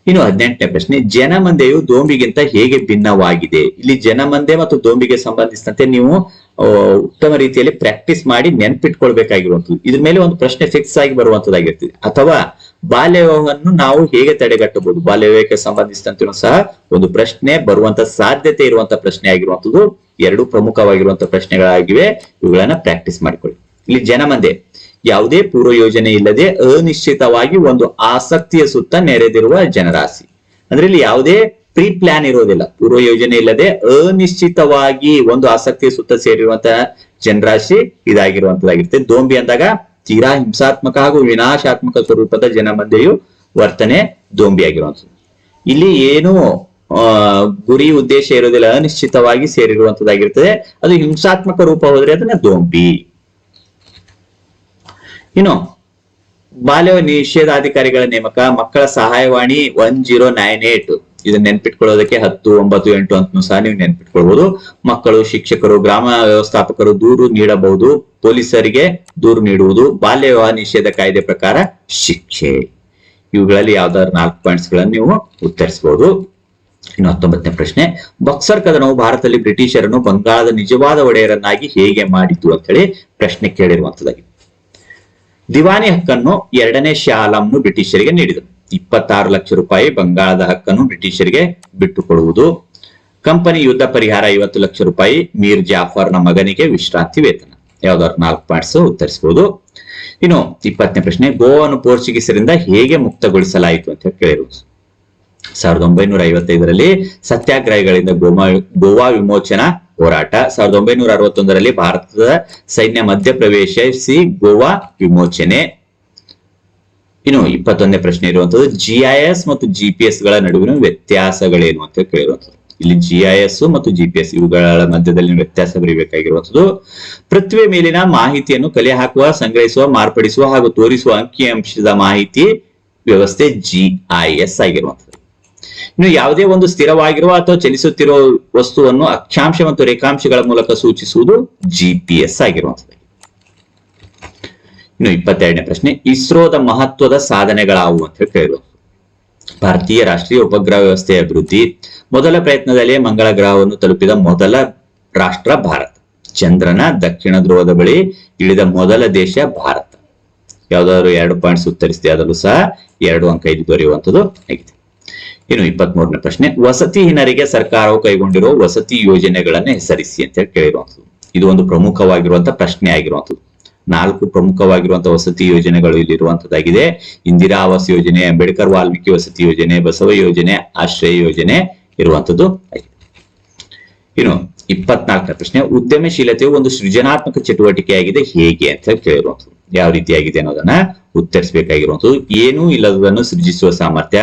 ಇನ್ನು ಹದಿನೆಂಟನೇ ಪ್ರಶ್ನೆ, ಜನಮಂದೆಯು ದೋಂಬಿಗಿಂತ ಹೇಗೆ ಭಿನ್ನವಾಗಿದೆ? ಇಲ್ಲಿ ಜನಮಂದೆ ಮತ್ತು ದೋಂಬಿಗೆ ಸಂಬಂಧಿಸಿದಂತೆ ನೀವು ಉತ್ತಮ ರೀತಿಯಲ್ಲಿ ಪ್ರಾಕ್ಟೀಸ್ ಮಾಡಿ ನೆನ್ಪಿಟ್ಕೊಳ್ಬೇಕಾಗಿರುವಂತದ್ದು ಇದ್ರ ಮೇಲೆ ಒಂದು ಪ್ರಶ್ನೆ ಫಿಕ್ಸ್ ಆಗಿ ಬರುವಂತದ್ದಾಗಿರ್ತದೆ ಅಥವಾ ಬಾಲ್ಯ ವಿವಾಹವನ್ನು ನಾವು ಹೇಗೆ ತಡೆಗಟ್ಟಬಹುದು? ಬಾಲ್ಯ ವಿವಾಹಕ್ಕೆ ಸಂಬಂಧಿಸಿದಂತೆ ಸಹ ಒಂದು ಪ್ರಶ್ನೆ ಬರುವಂತ ಸಾಧ್ಯತೆ ಇರುವಂತ ಪ್ರಶ್ನೆ ಆಗಿರುವಂತದ್ದು ಎರಡು ಪ್ರಮುಖವಾಗಿರುವಂತ ಪ್ರಶ್ನೆಗಳಾಗಿವೆ. ಇವುಗಳನ್ನ ಪ್ರಾಕ್ಟೀಸ್ ಮಾಡಿಕೊಳ್ಳಿ. ಇಲ್ಲಿ ಜನಮಂದೆ ಯಾವುದೇ ಪೂರ್ವ ಯೋಜನೆ ಇಲ್ಲದೆ ಅನಿಶ್ಚಿತವಾಗಿ ಒಂದು ಆಸಕ್ತಿಯ ಸುತ್ತ ನೆರೆದಿರುವ ಜನರಾಶಿ. ಅಂದ್ರೆ ಇಲ್ಲಿ ಯಾವುದೇ ಪ್ರೀ ಪ್ಲಾನ್ ಇರೋದಿಲ್ಲ. ಪೂರ್ವ ಯೋಜನೆ ಇಲ್ಲದೆ ಅನಿಶ್ಚಿತವಾಗಿ ಒಂದು ಆಸಕ್ತಿಯ ಸುತ್ತ ಸೇರಿರುವಂತಹ ಜನರಾಶಿ ಇದಾಗಿರುವಂತದ್ದಾಗಿರುತ್ತೆ. ದೋಂಬಿ ಅಂದಾಗ ತೀರಾ ಹಿಂಸಾತ್ಮಕ ಹಾಗೂ ವಿನಾಶಾತ್ಮಕ ಸ್ವರೂಪದ ಜನಮಧ್ಯೆಯು ವರ್ತನೆ ದೋಂಬಿ ಆಗಿರುವಂಥದ್ದು. ಇಲ್ಲಿ ಏನು ಗುರಿ ಉದ್ದೇಶ ಇರೋದಿಲ್ಲ, ಅನಿಶ್ಚಿತವಾಗಿ ಸೇರಿರುವಂತದ್ದಾಗಿರ್ತದೆ. ಅದು ಹಿಂಸಾತ್ಮಕ ರೂಪ ಹೋದ್ರೆ ಅದನ್ನ ದೋಂಬಿ. ಇನ್ನು ಬಾಲ್ಯ ನಿಷೇಧಾಧಿಕಾರಿಗಳ ನೇಮಕ ಮಕ್ಕಳ ಸಹಾಯವಾಣಿ ಒನ್ ಜೀರೋ ನೈನ್ ಏಟ್. ಇದನ್ನ ನೆನ್ಪಿಟ್ಕೊಳ್ಳೋದಕ್ಕೆ ಹತ್ತು, ಒಂಬತ್ತು, ಎಂಟು ಅಂತ ಸಹ ನೀವು ನೆನ್ಪಿಟ್ಕೊಳ್ಬಹುದು ಮಕ್ಕಳು, ಶಿಕ್ಷಕರು, ಗ್ರಾಮ ವ್ಯವಸ್ಥಾಪಕರು ದೂರು ನೀಡಬಹುದು. ಪೊಲೀಸರಿಗೆ ದೂರು ನೀಡುವುದು. ಬಾಲ್ಯ ವಿವಾಹ ನಿಷೇಧ ಕಾಯ್ದೆ ಪ್ರಕಾರ ಶಿಕ್ಷೆ. ಇವುಗಳಲ್ಲಿ ಯಾವ್ದಾದ್ರು ನಾಲ್ಕು ಪಾಯಿಂಟ್ಸ್ಗಳನ್ನು ನೀವು ಉತ್ತರಿಸಬಹುದು ಇನ್ನು ಹತ್ತೊಂಬತ್ತನೇ ಪ್ರಶ್ನೆ, ಬಕ್ಸರ್ ಕದನವು ಭಾರತದಲ್ಲಿ ಬ್ರಿಟಿಷರನ್ನು ಬಂಗಾಳದ ನಿಜವಾದ ಒಡೆಯರನ್ನಾಗಿ ಹೇಗೆ ಮಾಡಿತು ಅಂತ ಹೇಳಿ ಪ್ರಶ್ನೆ ಕೇಳಿರುವಂತದ್ದಾಗಿದೆ. ದಿವಾನಿ ಹಕ್ಕನ್ನು ಎರಡನೇ ಶಾ ಆಲಂನು ಬ್ರಿಟಿಷರಿಗೆ ನೀಡಿದರು. ಇಪ್ಪತ್ತಾರು ಲಕ್ಷ ರೂಪಾಯಿ ಬಂಗಾಳದ ಹಕ್ಕನ್ನು ಬ್ರಿಟಿಷರಿಗೆ ಬಿಟ್ಟುಕೊಡುವುದು. ಕಂಪನಿ ಯುದ್ಧ ಪರಿಹಾರ ಐವತ್ತು ಲಕ್ಷ ರೂಪಾಯಿ ಮೀರ್ ಜಾಫರ್ನ ಮಗನಿಗೆ ವಿಶ್ರಾಂತಿ ವೇತನ. ಯಾವ್ದಾದ್ರು ನಾಲ್ಕು ಪಾಯಿಂಟ್ಸ್ ಉತ್ತರಿಸಬಹುದು ಇನ್ನು ಇಪ್ಪತ್ತನೇ ಪ್ರಶ್ನೆ, ಗೋವನ್ನು ಪೋರ್ಚುಗೀಸರಿಂದ ಹೇಗೆ ಮುಕ್ತಗೊಳಿಸಲಾಯಿತು ಅಂತ ಕೇಳಿರುವುದು ಸಾವಿರದ ಒಂಬೈನೂರ ಐವತ್ತೈದರಲ್ಲಿ ಸತ್ಯಾಗ್ರಹಿಗಳಿಂದ ಗೋಮಾ, ಗೋವಾ ವಿಮೋಚನಾ ಹೋರಾಟ. ಸಾವಿರದ ಒಂಬೈನೂರ ಅರವತ್ತೊಂದರಲ್ಲಿ ಭಾರತದ ಸೈನ್ಯ ಮಧ್ಯಪ್ರವೇಶಿಸಿ ಗೋವಾ ವಿಮೋಚನೆ. ಇನ್ನು ಇಪ್ಪತ್ತೊಂದನೇ ಪ್ರಶ್ನೆ ಇರುವಂತದ್ದು ಜಿಐಎಸ್ ಮತ್ತು ಜಿಪಿಎಸ್ಗಳ ನಡುವಿನ ವ್ಯತ್ಯಾಸಗಳೇನು ಅಂತ ಕೇಳಿರುವಂತದ್ದು ಇಲ್ಲಿ ಜಿಐಎಸ್ ಮತ್ತು ಜಿಪಿಎಸ್ ಇವುಗಳ ಮಧ್ಯದಲ್ಲಿ ವ್ಯತ್ಯಾಸ ಬರೀಬೇಕಾಗಿರುವಂತದ್ದು ಪೃಥ್ವಿ ಮೇಲಿನ ಮಾಹಿತಿಯನ್ನು ಕಲೆ ಹಾಕುವ ಸಂಗ್ರಹಿಸುವ, ಮಾರ್ಪಡಿಸುವ ಹಾಗೂ ತೋರಿಸುವ ಅಂಕಿಅಂಶದ ಮಾಹಿತಿ ವ್ಯವಸ್ಥೆ ಜಿಐಎಸ್ ಆಗಿರುವಂತದ್ದು ಇನ್ನು ಯಾವುದೇ ಒಂದು ಸ್ಥಿರವಾಗಿರುವ ಅಥವಾ ಚಲಿಸುತ್ತಿರುವ ವಸ್ತುವನ್ನು ಅಕ್ಷಾಂಶ ಮತ್ತು ರೇಖಾಂಶಗಳ ಮೂಲಕ ಸೂಚಿಸುವುದು ಜಿಪಿಎಸ್ ಆಗಿರುವಂತದ್ದು ಇನ್ನು ಇಪ್ಪತ್ತೆರಡನೇ ಪ್ರಶ್ನೆ, ಇಸ್ರೋದ ಮಹತ್ವದ ಸಾಧನೆಗಳಾವು ಅಂತ ಹೇಳಿ ಭಾರತೀಯ ರಾಷ್ಟ್ರೀಯ ಉಪಗ್ರಹ ವ್ಯವಸ್ಥೆಯ ಅಭಿವೃದ್ಧಿ, ಮೊದಲ ಪ್ರಯತ್ನದಲ್ಲಿ ಮಂಗಳ ಗ್ರಹವನ್ನು ತಲುಪಿದ ಮೊದಲ ರಾಷ್ಟ್ರ ಭಾರತ. ಚಂದ್ರನ ದಕ್ಷಿಣ ಧ್ರುವದ ಬಳಿ ಇಳಿದ ಮೊದಲ ದೇಶ ಭಾರತ. ಯಾವ್ದಾದ್ರು ಎರಡು ಪಾಯಿಂಟ್ಸ್ ಉತ್ತರಿಸಿದೆ ಅದರಲ್ಲೂ ಸಹ ಎರಡು ಅಂಕ ಇದು ದೊರೆಯುವಂಥದ್ದು ಆಗಿದೆ. ಇನ್ನು ಇಪ್ಪತ್ತ್ ಮೂರನೇ ಪ್ರಶ್ನೆ ವಸತಿಹೀನರಿಗೆ ಸರ್ಕಾರವು ಕೈಗೊಂಡಿರುವ ವಸತಿ ಯೋಜನೆಗಳನ್ನ ಹೆಸರಿಸಿ ಅಂತ ಹೇಳಿ ಕೇಳಿರುವಂಥದ್ದು. ಇದು ಒಂದು ಪ್ರಮುಖವಾಗಿರುವಂತಹ ಪ್ರಶ್ನೆ ಆಗಿರುವಂಥದ್ದು. ನಾಲ್ಕು ಪ್ರಮುಖವಾಗಿರುವಂತಹ ವಸತಿ ಯೋಜನೆಗಳು ಇಲ್ಲಿರುವಂತದ್ದಾಗಿದೆ ಇಂದಿರಾ ಆವಾಸ್ ಯೋಜನೆ, ಅಂಬೇಡ್ಕರ್ ವಾಲ್ಮೀಕಿ ವಸತಿ ಯೋಜನೆ, ಬಸವ ಯೋಜನೆ, ಆಶ್ರಯ ಯೋಜನೆ ಇರುವಂತದ್ದು ಆಗಿದೆ. ಇನ್ನು ಇಪ್ಪತ್ನಾಲ್ಕನೇ ಪ್ರಶ್ನೆ, ಉದ್ಯಮಶೀಲತೆಯು ಒಂದು ಸೃಜನಾತ್ಮಕ ಚಟುವಟಿಕೆಯಾಗಿದೆ ಹೇಗೆ ಅಂತ ಕೇಳಿರುವಂಥದ್ದು. ಯಾವ ರೀತಿಯಾಗಿದೆ ಅನ್ನೋದನ್ನ ಉತ್ತರಿಸಬೇಕಾಗಿರುವಂಥದ್ದು. ಏನೂ ಇಲ್ಲದನ್ನು ಸೃಜಿಸುವ ಸಾಮರ್ಥ್ಯ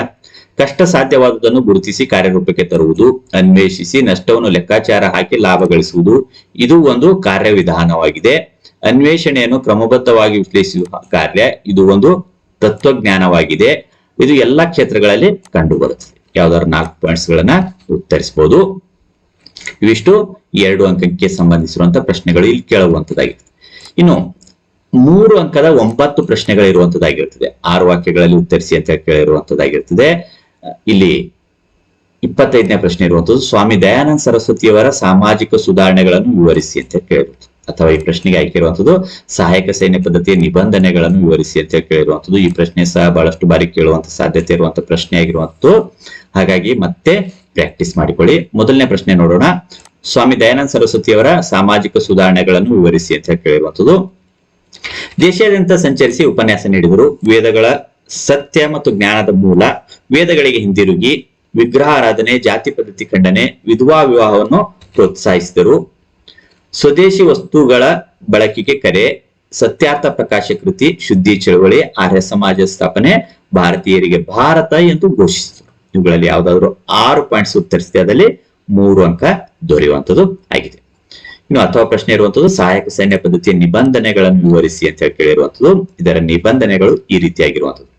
ಕಷ್ಟ ಸಾಧ್ಯವಾದುದನ್ನು ಗುರುತಿಸಿ ಕಾರ್ಯರೂಪಕ್ಕೆ ತರುವುದು, ಅನ್ವೇಷಿಸಿ ನಷ್ಟವನ್ನು ಲೆಕ್ಕಾಚಾರ ಹಾಕಿ ಲಾಭ ಗಳಿಸುವುದು, ಇದು ಒಂದು ಕಾರ್ಯವಿಧಾನವಾಗಿದೆ. ಅನ್ವೇಷಣೆಯನ್ನು ಕ್ರಮಬದ್ಧವಾಗಿ ವಿಶ್ಲೇಷಿಸುವ ಕಾರ್ಯ, ಇದು ಒಂದು ತತ್ವಜ್ಞಾನವಾಗಿದೆ. ಇದು ಎಲ್ಲಾ ಕ್ಷೇತ್ರಗಳಲ್ಲಿ ಕಂಡುಬರುತ್ತದೆ. ಯಾವ್ದಾದ್ರು ನಾಲ್ಕು ಪಾಯಿಂಟ್ಸ್ ಗಳನ್ನ ಉತ್ತರಿಸಬಹುದು ಇವಿಷ್ಟು ಎರಡು ಅಂಕಕ್ಕೆ ಸಂಬಂಧಿಸಿರುವಂತಹ ಪ್ರಶ್ನೆಗಳು ಇಲ್ಲಿ ಕೇಳುವಂತದ್ದಾಗಿದೆ ಇನ್ನು ಮೂರು ಅಂಕದ ಒಂಬತ್ತು ಪ್ರಶ್ನೆಗಳು ಇರುವಂತದ್ದಾಗಿರ್ತದೆ ಆರು ವಾಕ್ಯಗಳಲ್ಲಿ ಉತ್ತರಿಸಿ ಅಂತ ಕೇಳಿರುವಂತದ್ದಾಗಿರ್ತದೆ. ಇಲ್ಲಿ ಇಪ್ಪತ್ತೈದನೇ ಪ್ರಶ್ನೆ ಇರುವಂತದ್ದು, ಸ್ವಾಮಿ ದಯಾನಂದ ಸರಸ್ವತಿಯವರ ಸಾಮಾಜಿಕ ಸುಧಾರಣೆಗಳನ್ನು ವಿವರಿಸಿ ಅಂತ ಕೇಳಿರುವುದು ಅಥವಾ ಈ ಪ್ರಶ್ನೆಗೆ ಆಯ್ಕೆ ಇರುವಂತದ್ದು, ಸಹಾಯಕ ಸೈನ್ಯ ಪದ್ಧತಿಯ ನಿಬಂಧನೆಗಳನ್ನು ವಿವರಿಸಿ ಅಂತ ಕೇಳಿರುವಂತದ್ದು. ಈ ಪ್ರಶ್ನೆ ಸಹ ಬಹಳಷ್ಟು ಬಾರಿ ಕೇಳುವಂತ ಸಾಧ್ಯತೆ ಇರುವಂತ ಪ್ರಶ್ನೆ ಆಗಿರುವಂತದ್ದು. ಹಾಗಾಗಿ ಮತ್ತೆ ಪ್ರಾಕ್ಟೀಸ್ ಮಾಡಿಕೊಳ್ಳಿ. ಮೊದಲನೇ ಪ್ರಶ್ನೆ ನೋಡೋಣ. ಸ್ವಾಮಿ ದಯಾನಂದ ಸರಸ್ವತಿಯವರ ಸಾಮಾಜಿಕ ಸುಧಾರಣೆಗಳನ್ನು ವಿವರಿಸಿ ಅಂತ ಕೇಳಿರುವಂತದ್ದು. ದೇಶಾದ್ಯಂತ ಸಂಚರಿಸಿ ಉಪನ್ಯಾಸ ನೀಡಿದರು. ವೇದಗಳ ಸತ್ಯ ಮತ್ತು ಜ್ಞಾನದ ಮೂಲ, ವೇದಗಳಿಗೆ ಹಿಂದಿರುಗಿ ವಿಗ್ರಹಾರಾಧನೆ ಜಾತಿ ಪದ್ಧತಿ ಖಂಡನೆ, ವಿಧವಾ ವಿವಾಹವನ್ನು ಪ್ರೋತ್ಸಾಹಿಸಿದರು. ಸ್ವದೇಶಿ ವಸ್ತುಗಳ ಬಳಕೆಗೆ ಕರೆ, ಸತ್ಯಾರ್ಥ ಪ್ರಕಾಶ ಕೃತಿ, ಶುದ್ಧಿ ಚಳವಳಿ, ಆರ್ಯ ಸಮಾಜ ಸ್ಥಾಪನೆ, ಭಾರತೀಯರಿಗೆ ಭಾರತ ಎಂದು ಘೋಷಿಸಿದರು. ಇವುಗಳಲ್ಲಿ ಯಾವ್ದಾದ್ರು ಆರು ಪಾಯಿಂಟ್ಸ್ ಉತ್ತರಿಸಿದೆ ಅದರಲ್ಲಿ? ಮೂರು ಅಂಕ ದೊರೆಯುವಂತದ್ದು ಆಗಿದೆ. ಇನ್ನು ಅಥವಾ ಪ್ರಶ್ನೆ ಇರುವಂತದ್ದು ಸಹಾಯಕ ಸೈನ್ಯ ಪದ್ಧತಿಯ ನಿಬಂಧನೆಗಳನ್ನು ವಿವರಿಸಿ ಅಂತ ಹೇಳಿ ಕೇಳಿರುವಂಥದ್ದು. ಇದರ ನಿಬಂಧನೆಗಳು ಈ ರೀತಿಯಾಗಿರುವಂತದ್ದು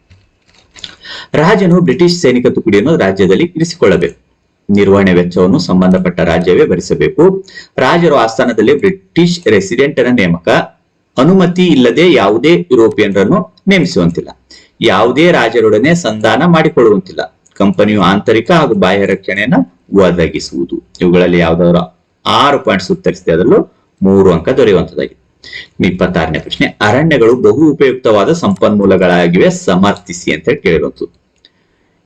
ರಾಜನು ಬ್ರಿಟಿಷ್ ಸೈನಿಕ ತುಕಡಿಯನ್ನು ರಾಜ್ಯದಲ್ಲಿ ಇರಿಸಿಕೊಳ್ಳಬೇಕು. ನಿರ್ವಹಣೆ ವೆಚ್ಚವನ್ನು ಸಂಬಂಧಪಟ್ಟ ರಾಜ್ಯವೇ ಭರಿಸಬೇಕು. ರಾಜರು ಆಸ್ಥಾನದಲ್ಲಿ ಬ್ರಿಟಿಷ್ ರೆಸಿಡೆಂಟರ ನೇಮಕ. ಅನುಮತಿ ಇಲ್ಲದೆ ಯಾವುದೇ ಯುರೋಪಿಯನ್ರನ್ನು ನೇಮಿಸುವಂತಿಲ್ಲ. ಯಾವುದೇ ರಾಜರೊಡನೆ ಸಂಧಾನ ಮಾಡಿಕೊಳ್ಳುವಂತಿಲ್ಲ. ಕಂಪನಿಯು ಆಂತರಿಕ ಹಾಗೂ ಬಾಹ್ಯ ರಕ್ಷಣೆಯನ್ನ ಒದಗಿಸುವುದು. ಇವುಗಳಲ್ಲಿ ಯಾವ್ದಾದ್ರು ಆರು ಪಾಯಿಂಟ್ಸ್ ಉತ್ತರಿಸಿದೆ. ಅದರಲ್ಲೂ ಮೂರು ಅಂಕ ದೊರೆಯುವಂತದ್ದಾಗಿದೆ ಇಪ್ಪತ್ತಾರನೇ ಪ್ರಶ್ನೆ. ಅರಣ್ಯಗಳು ಬಹು ಉಪಯುಕ್ತವಾದ ಸಂಪನ್ಮೂಲಗಳಾಗಿವೆ, ಸಮರ್ಥಿಸಿ ಅಂತ ಹೇಳಿ ಕೇಳಿರುವಂಥದ್ದು.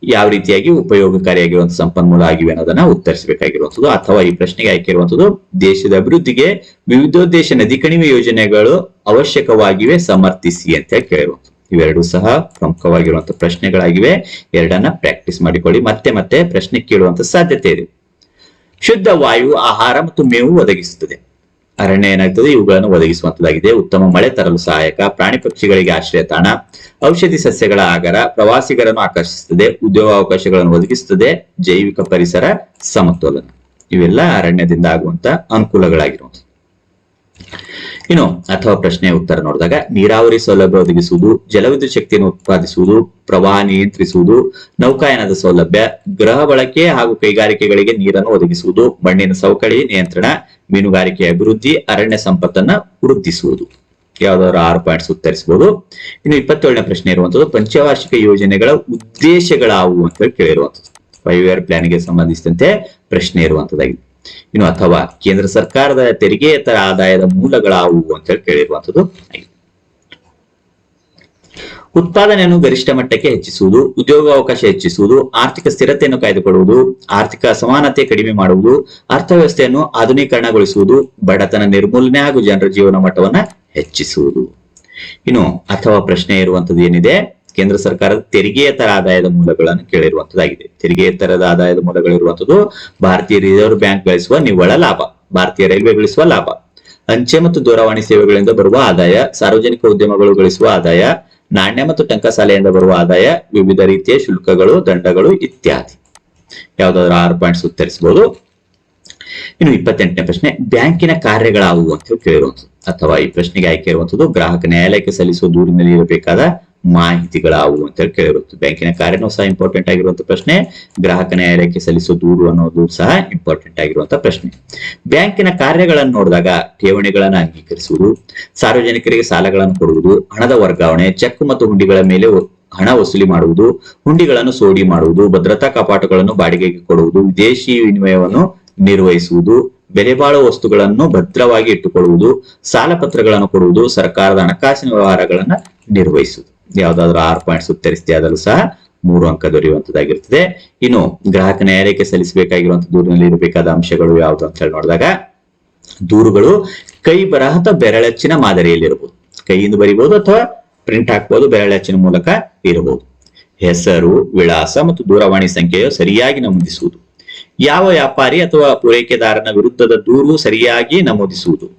ಯಾವ ರೀತಿಯಾಗಿ ಉಪಯೋಗಕಾರಿಯಾಗಿರುವಂತಹ ಸಂಪನ್ಮೂಲ ಆಗಿವೆ ಅನ್ನೋದನ್ನ ಉತ್ತರಿಸಬೇಕಾಗಿರುವಂಥದ್ದು, ಅಥವಾ ಈ ಪ್ರಶ್ನೆಗೆ ಆಯ್ಕೆ ದೇಶದ ಅಭಿವೃದ್ಧಿಗೆ ವಿವಿಧೋದ್ದೇಶ ನದಿ ಕಣಿವೆ ಯೋಜನೆಗಳು ಅವಶ್ಯಕವಾಗಿವೆ, ಸಮರ್ಥಿಸಿ ಅಂತ ಹೇಳಿ ಕೇಳಿರುವಂಥದ್ದು. ಇವೆರಡು ಸಹ ಪ್ರಮುಖವಾಗಿರುವಂತಹ ಪ್ರಶ್ನೆಗಳಾಗಿವೆ. ಎರಡನ್ನ ಪ್ರಾಕ್ಟೀಸ್ ಮಾಡಿಕೊಳ್ಳಿ. ಮತ್ತೆ ಮತ್ತೆ ಪ್ರಶ್ನೆ ಕೇಳುವಂತ ಸಾಧ್ಯತೆ ಇದೆ. ಶುದ್ಧ ವಾಯು, ಆಹಾರ ಮತ್ತು ಮೇವು ಒದಗಿಸುತ್ತದೆ. ಅರಣ್ಯ ಏನಾಗ್ತದೆ? ಇವುಗಳನ್ನು ಒದಗಿಸುವಂತದ್ದಾಗಿದೆ. ಉತ್ತಮ ಮಳೆ ತರಲು ಸಹಾಯಕ, ಪ್ರಾಣಿ ಪಕ್ಷಿಗಳಿಗೆ ಆಶ್ರಯ ತಾಣ, ಔಷಧಿ ಸಸ್ಯಗಳ ಆಗರ, ಪ್ರವಾಸಿಗರನ್ನು ಆಕರ್ಷಿಸುತ್ತದೆ, ಉದ್ಯೋಗಾವಕಾಶಗಳನ್ನು ಒದಗಿಸುತ್ತದೆ, ಜೈವಿಕ ಪರಿಸರ ಸಮತೋಲನ. ಇವೆಲ್ಲ ಅರಣ್ಯದಿಂದ ಆಗುವಂತ ಅನುಕೂಲಗಳಾಗಿರುವಂಥದ್ದು. ಇನ್ನು ಅಥವಾ ಪ್ರಶ್ನೆ ಉತ್ತರ ನೋಡಿದಾಗ ನೀರಾವರಿ ಸೌಲಭ್ಯ ಒದಗಿಸುವುದು, ಜಲವಿದ್ಯುತ್ ಶಕ್ತಿಯನ್ನು ಉತ್ಪಾದಿಸುವುದು, ಪ್ರವಾಹ ನಿಯಂತ್ರಿಸುವುದು, ನೌಕಾಯಾನದ ಸೌಲಭ್ಯ ಗೃಹ ಬಳಕೆ ಹಾಗೂ ಕೈಗಾರಿಕೆಗಳಿಗೆ ನೀರನ್ನು ಒದಗಿಸುವುದು, ಮಣ್ಣಿನ ಸವಕಳಿ ನಿಯಂತ್ರಣ, ಮೀನುಗಾರಿಕೆ ಅಭಿವೃದ್ಧಿ, ಅರಣ್ಯ ಸಂಪತ್ತನ್ನ ವೃದ್ಧಿಸುವುದು. ಯಾವ್ದಾದ್ರು ಆರು ಪಾಯಿಂಟ್ಸ್ ಉತ್ತರಿಸಬಹುದು. ಇನ್ನು ಇಪ್ಪತ್ತೇಳನೇ ಪ್ರಶ್ನೆ ಇರುವಂತದ್ದು ಪಂಚವಾರ್ಷಿಕ ಯೋಜನೆಗಳ ಉದ್ದೇಶಗಳಾವು ಅಂತ ಕೇಳಿರುವಂತದ್ದು ಫೈವ್ ಇಯರ್ ಪ್ಲಾನ್ಗೆ ಸಂಬಂಧಿಸಿದಂತೆ ಪ್ರಶ್ನೆ ಇರುವಂತದ್ದಾಗಿದೆ ಇನ್ನು ಅಥವಾ ಕೇಂದ್ರ ಸರ್ಕಾರದ ತೆರಿಗೆಯೇತರ ಆದಾಯದ ಮೂಲಗಳಾವುವು ಅಂತ ಹೇಳಿ ಕೇಳಿರುವಂತದ್ದು ಉತ್ಪಾದನೆಯನ್ನು ಗರಿಷ್ಠ ಮಟ್ಟಕ್ಕೆ ಹೆಚ್ಚಿಸುವುದು, ಉದ್ಯೋಗಾವಕಾಶ ಹೆಚ್ಚಿಸುವುದು, ಆರ್ಥಿಕ ಸ್ಥಿರತೆಯನ್ನು ಕಾಯ್ದುಕೊಳ್ಳುವುದು, ಆರ್ಥಿಕ ಅಸಮಾನತೆ ಕಡಿಮೆ ಮಾಡುವುದು, ಅರ್ಥವ್ಯವಸ್ಥೆಯನ್ನು ಆಧುನೀಕರಣಗೊಳಿಸುವುದು, ಬಡತನ ನಿರ್ಮೂಲನೆ ಹಾಗೂ ಜನರ ಜೀವನ ಮಟ್ಟವನ್ನ ಹೆಚ್ಚಿಸುವುದು. ಇನ್ನು ಅಥವಾ ಪ್ರಶ್ನೆ ಇರುವಂತದ್ದು ಏನಿದೆ? ಕೇಂದ್ರ ಸರ್ಕಾರದ ತೆರಿಗೆಯೇತರ ಆದಾಯದ ಮೂಲಗಳನ್ನು ಕೇಳಿರುವಂತದ್ದಾಗಿದೆ ತೆರಿಗೆಯೇತರದ ಆದಾಯದ ಮೂಲಗಳಿರುವಂತದ್ದು ಭಾರತೀಯ ರಿಸರ್ವ್ ಬ್ಯಾಂಕ್ ಗಳಿಸುವ ನಿವ್ವಳ ಲಾಭ, ಭಾರತೀಯ ರೈಲ್ವೆ ಗಳಿಸುವ ಲಾಭ. ಅಂಚೆ ಮತ್ತು ದೂರವಾಣಿ ಸೇವೆಗಳಿಂದ ಬರುವ ಆದಾಯ, ಸಾರ್ವಜನಿಕ ಉದ್ಯಮಗಳು ಗಳಿಸುವ ಆದಾಯ, ನಾಣ್ಯ ಮತ್ತು ಟಂಕಸಾಲೆಯಿಂದ ಬರುವ ಆದಾಯ, ವಿವಿಧ ರೀತಿಯ ಶುಲ್ಕಗಳು, ದಂಡಗಳು ಇತ್ಯಾದಿ. ಯಾವ್ದಾದ್ರು ಆರು ಪಾಯಿಂಟ್ಸ್ ಉತ್ತರಿಸಬಹುದು. ಇನ್ನು ಇಪ್ಪತ್ತೆಂಟನೇ ಪ್ರಶ್ನೆ, ಬ್ಯಾಂಕಿನ ಕಾರ್ಯಗಳಾವುವು ಅಂತ ಅಥವಾ ಈ ಪ್ರಶ್ನೆಗೆ ಆಯ್ಕೆ ಇರುವಂತದ್ದು, ಗ್ರಾಹಕ ನ್ಯಾಯಾಲಯಕ್ಕೆ ಸಲ್ಲಿಸುವ ದೂರಿನಲ್ಲಿ ಇರಬೇಕಾದ ಮಾಹಿತಿಗಳಾವುವು ಅಂತ ಹೇಳಿ ಕೇಳಿರುತ್ತೆ. ಬ್ಯಾಂಕಿನ ಕಾರ್ಯನೂ ಸಹ ಇಂಪಾರ್ಟೆಂಟ್ ಆಗಿರುವಂತಹ ಪ್ರಶ್ನೆ ಗ್ರಾಹಕ ನ್ಯಾಯಾಲಯಕ್ಕೆ ಸಲ್ಲಿಸುವ ದೂರು ಅನ್ನೋದು ಸಹ ಇಂಪಾರ್ಟೆಂಟ್ ಆಗಿರುವಂತಹ ಪ್ರಶ್ನೆ. ಬ್ಯಾಂಕಿನ ಕಾರ್ಯಗಳನ್ನು ನೋಡಿದಾಗ ಠೇವಣಿಗಳನ್ನು ಅಂಗೀಕರಿಸುವುದು, ಸಾರ್ವಜನಿಕರಿಗೆ ಸಾಲಗಳನ್ನು ಕೊಡುವುದು, ಹಣದ ವರ್ಗಾವಣೆ, ಚೆಕ್ ಮತ್ತು ಹುಂಡಿಗಳ ಮೇಲೆ ಹಣ ವಸೂಲಿ ಮಾಡುವುದು, ಹುಂಡಿಗಳನ್ನು ಸೋಡಿ ಮಾಡುವುದು, ಭದ್ರತಾ ಕಪಾಟುಗಳನ್ನು ಬಾಡಿಗೆಗೆ ಕೊಡುವುದು, ವಿದೇಶಿ ವಿನಿಮಯವನ್ನು ನಿರ್ವಹಿಸುವುದು, ಬೆಲೆ ಬಾಳುವ ವಸ್ತುಗಳನ್ನು ಭದ್ರವಾಗಿ ಇಟ್ಟುಕೊಳ್ಳುವುದು ಸಾಲ ಪತ್ರಗಳನ್ನು ಕೊಡುವುದು, ಸರ್ಕಾರದ ಹಣಕಾಸಿನ ವ್ಯವಹಾರಗಳನ್ನು ನಿರ್ವಹಿಸುವುದು. ಯಾವ್ದಾದ್ರು ಆರು ಪಾಯಿಂಟ್ಸ್ ಉತ್ತರಿಸಿದೆ ಆದರೂ ಸಹ ಮೂರು ಅಂಕ ದೊರೆಯುವಂತದ್ದಾಗಿರ್ತದೆ ಇನ್ನು ಗ್ರಾಹಕ ನ್ಯಾಯಾಲಯಕ್ಕೆ ಸಲ್ಲಿಸಬೇಕಾಗಿರುವಂತ ದೂರಿನಲ್ಲಿ ಇರಬೇಕಾದ ಅಂಶಗಳು ಯಾವುದು ಅಂತ ಹೇಳಿ ನೋಡಿದಾಗ, ದೂರುಗಳು ಕೈ ಬರಹದ ಬೆರಳಚ್ಚಿನ ಮಾದರಿಯಲ್ಲಿರಬಹುದು ಕೈಯಿಂದ ಬರಿಬಹುದು ಅಥವಾ ಪ್ರಿಂಟ್ ಹಾಕಬಹುದು ಬೆರಳಚ್ಚಿನ ಮೂಲಕ ಇರಬಹುದು. ಹೆಸರು, ವಿಳಾಸ ಮತ್ತು ದೂರವಾಣಿ ಸಂಖ್ಯೆಯು ಸರಿಯಾಗಿ ನಮೂದಿಸುವುದು. ಯಾವ ವ್ಯಾಪಾರಿ ಅಥವಾ ಪೂರೈಕೆದಾರನ ವಿರುದ್ಧದ ದೂರು ಸರಿಯಾಗಿ ನಮೂದಿಸುವುದು?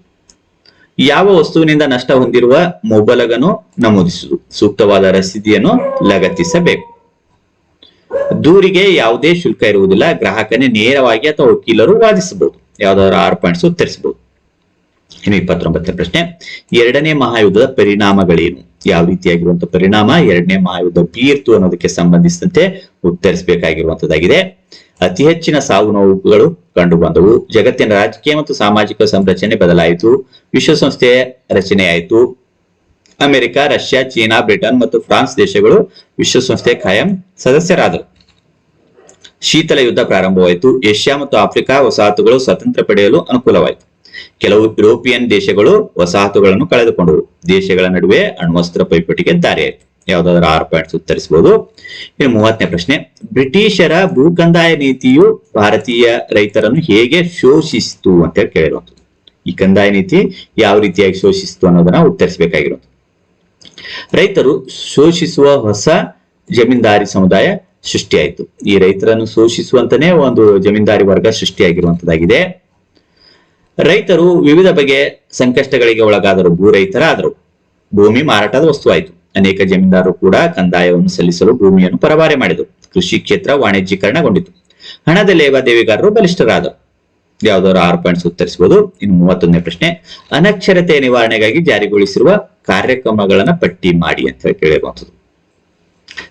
ಯಾವ ವಸ್ತುವಿನಿಂದ ನಷ್ಟ ಹೊಂದಿರುವ ಮೊಬಲಗನು ನಮೂದಿಸುವುದು ಸೂಕ್ತವಾದ ರಸೀದಿಯನ್ನು ಲಗತ್ತಿಸಬೇಕು. ದೂರಿಗೆ ಯಾವುದೇ ಶುಲ್ಕ ಇರುವುದಿಲ್ಲ, ಗ್ರಾಹಕನೇ ನೇರವಾಗಿ ಅಥವಾ ವಕೀಲರು ವಾದಿಸಬಹುದು, ಯಾವ್ದಾದ್ರು ಆರು ಪಾಯಿಂಟ್ಸ್ ಉತ್ತರಿಸಬಹುದು. ಇನ್ನು ಇಪ್ಪತ್ತೊಂಬತ್ತನೇ ಪ್ರಶ್ನೆ, ಎರಡನೇ ಮಹಾಯುದ್ಧದ ಪರಿಣಾಮಗಳೇನು? ಯಾವ ರೀತಿಯಾಗಿರುವಂತಹ ಪರಿಣಾಮ? ಎರಡನೇ ಮಹಾಯುದ್ಧ ಬೀರ್ತು ಅನ್ನೋದಕ್ಕೆ ಸಂಬಂಧಿಸಿದಂತೆ ಉತ್ತರಿಸಬೇಕಾಗಿರುವಂತದ್ದಾಗಿದೆ. ಅತಿ ಹೆಚ್ಚಿನ ಸಾವು ನೋವುಗಳು ಕಂಡುಬಂದವು. ಜಗತ್ತಿನ ರಾಜಕೀಯ ಮತ್ತು ಸಾಮಾಜಿಕ ಸಂರಚನೆ ಬದಲಾಯಿತು. ವಿಶ್ವಸಂಸ್ಥೆಯ ರಚನೆಯಾಯಿತು. ಅಮೆರಿಕ, ರಷ್ಯಾ, ಚೀನಾ, ಬ್ರಿಟನ್ ಮತ್ತು ಫ್ರಾನ್ಸ್ ದೇಶಗಳು ವಿಶ್ವಸಂಸ್ಥೆ ಖಾಯಂ ಸದಸ್ಯರಾದರು ಶೀತಲ ಯುದ್ಧ ಪ್ರಾರಂಭವಾಯಿತು. ಏಷ್ಯಾ ಮತ್ತು ಆಫ್ರಿಕಾ ವಸಾಹತುಗಳು ಸ್ವತಂತ್ರ ಪಡೆಯಲು ಅನುಕೂಲವಾಯಿತು. ಕೆಲವು ಯುರೋಪಿಯನ್ ದೇಶಗಳು ವಸಾಹತುಗಳನ್ನು ಕಳೆದುಕೊಂಡವು. ದೇಶಗಳ ನಡುವೆ ಅಣ್ವಸ್ತ್ರ ಪೈಪೋಟಿಗೆ ದಾರಿಯಾಯಿತು. ಯಾವ್ದಾದ್ರು ಆರು ಪಾಯಿಂಟ್ಸ್ ಉತ್ತರಿಸಬಹುದು ಇನ್ನು ಮೂವತ್ತನೇ ಪ್ರಶ್ನೆ, ಬ್ರಿಟಿಷರ ಭೂಕಂದಾಯ ನೀತಿಯು ಭಾರತೀಯ ರೈತರನ್ನು ಹೇಗೆ ಶೋಷಿಸಿತು ಅಂತ ಹೇಳಿ ಕೇಳಿರುವಂಥದ್ದು. ಈ ಕಂದಾಯ ನೀತಿ ಯಾವ ರೀತಿಯಾಗಿ ಶೋಷಿಸಿತು ಅನ್ನೋದನ್ನ ಉತ್ತರಿಸಬೇಕಾಗಿರೋದು ರೈತರು ಶೋಷಿಸುವ ಹೊಸ ಜಮೀನ್ದಾರಿ ಸಮುದಾಯ ಸೃಷ್ಟಿಯಾಯಿತು. ಈ ರೈತರನ್ನು ಶೋಷಿಸುವಂತನೇ ಒಂದು ಜಮೀನ್ದಾರಿ ವರ್ಗ ಸೃಷ್ಟಿಯಾಗಿರುವಂತದ್ದಾಗಿದೆ ರೈತರು ವಿವಿಧ ಬಗೆಯ ಸಂಕಷ್ಟಗಳಿಗೆ ಒಳಗಾದರು ಭೂ ರೈತರಾದರು. ಭೂಮಿ ಮಾರಾಟದ ವಸ್ತುವಾಯಿತು ಅನೇಕ ಜಮೀನ್ದಾರರು ಕೂಡ ಕಂದಾಯವನ್ನು ಸಲ್ಲಿಸಲು ಭೂಮಿಯನ್ನು ಪರಭಾರೆ ಮಾಡಿದರು. ಕೃಷಿ ಕ್ಷೇತ್ರ ವಾಣಿಜ್ಯೀಕರಣಗೊಂಡಿತು. ಹಣದ ಲೇವಾದೇವಿಗಾರರು ಬಲಿಷ್ಠರಾದರು ಯಾವ್ದಾದ್ರು ಆರು ಪಾಯಿಂಟ್ಸ್ ಉತ್ತರಿಸಬಹುದು ಇನ್ನು ಮೂವತ್ತೊಂದನೇ ಪ್ರಶ್ನೆ, ಅನಕ್ಷರತೆ ನಿವಾರಣೆಗಾಗಿ ಜಾರಿಗೊಳಿಸಿರುವ ಕಾರ್ಯಕ್ರಮಗಳನ್ನ ಪಟ್ಟಿ ಮಾಡಿ ಅಂತ ಹೇಳಿ ಕೇಳಿರುವಂಥದ್ದು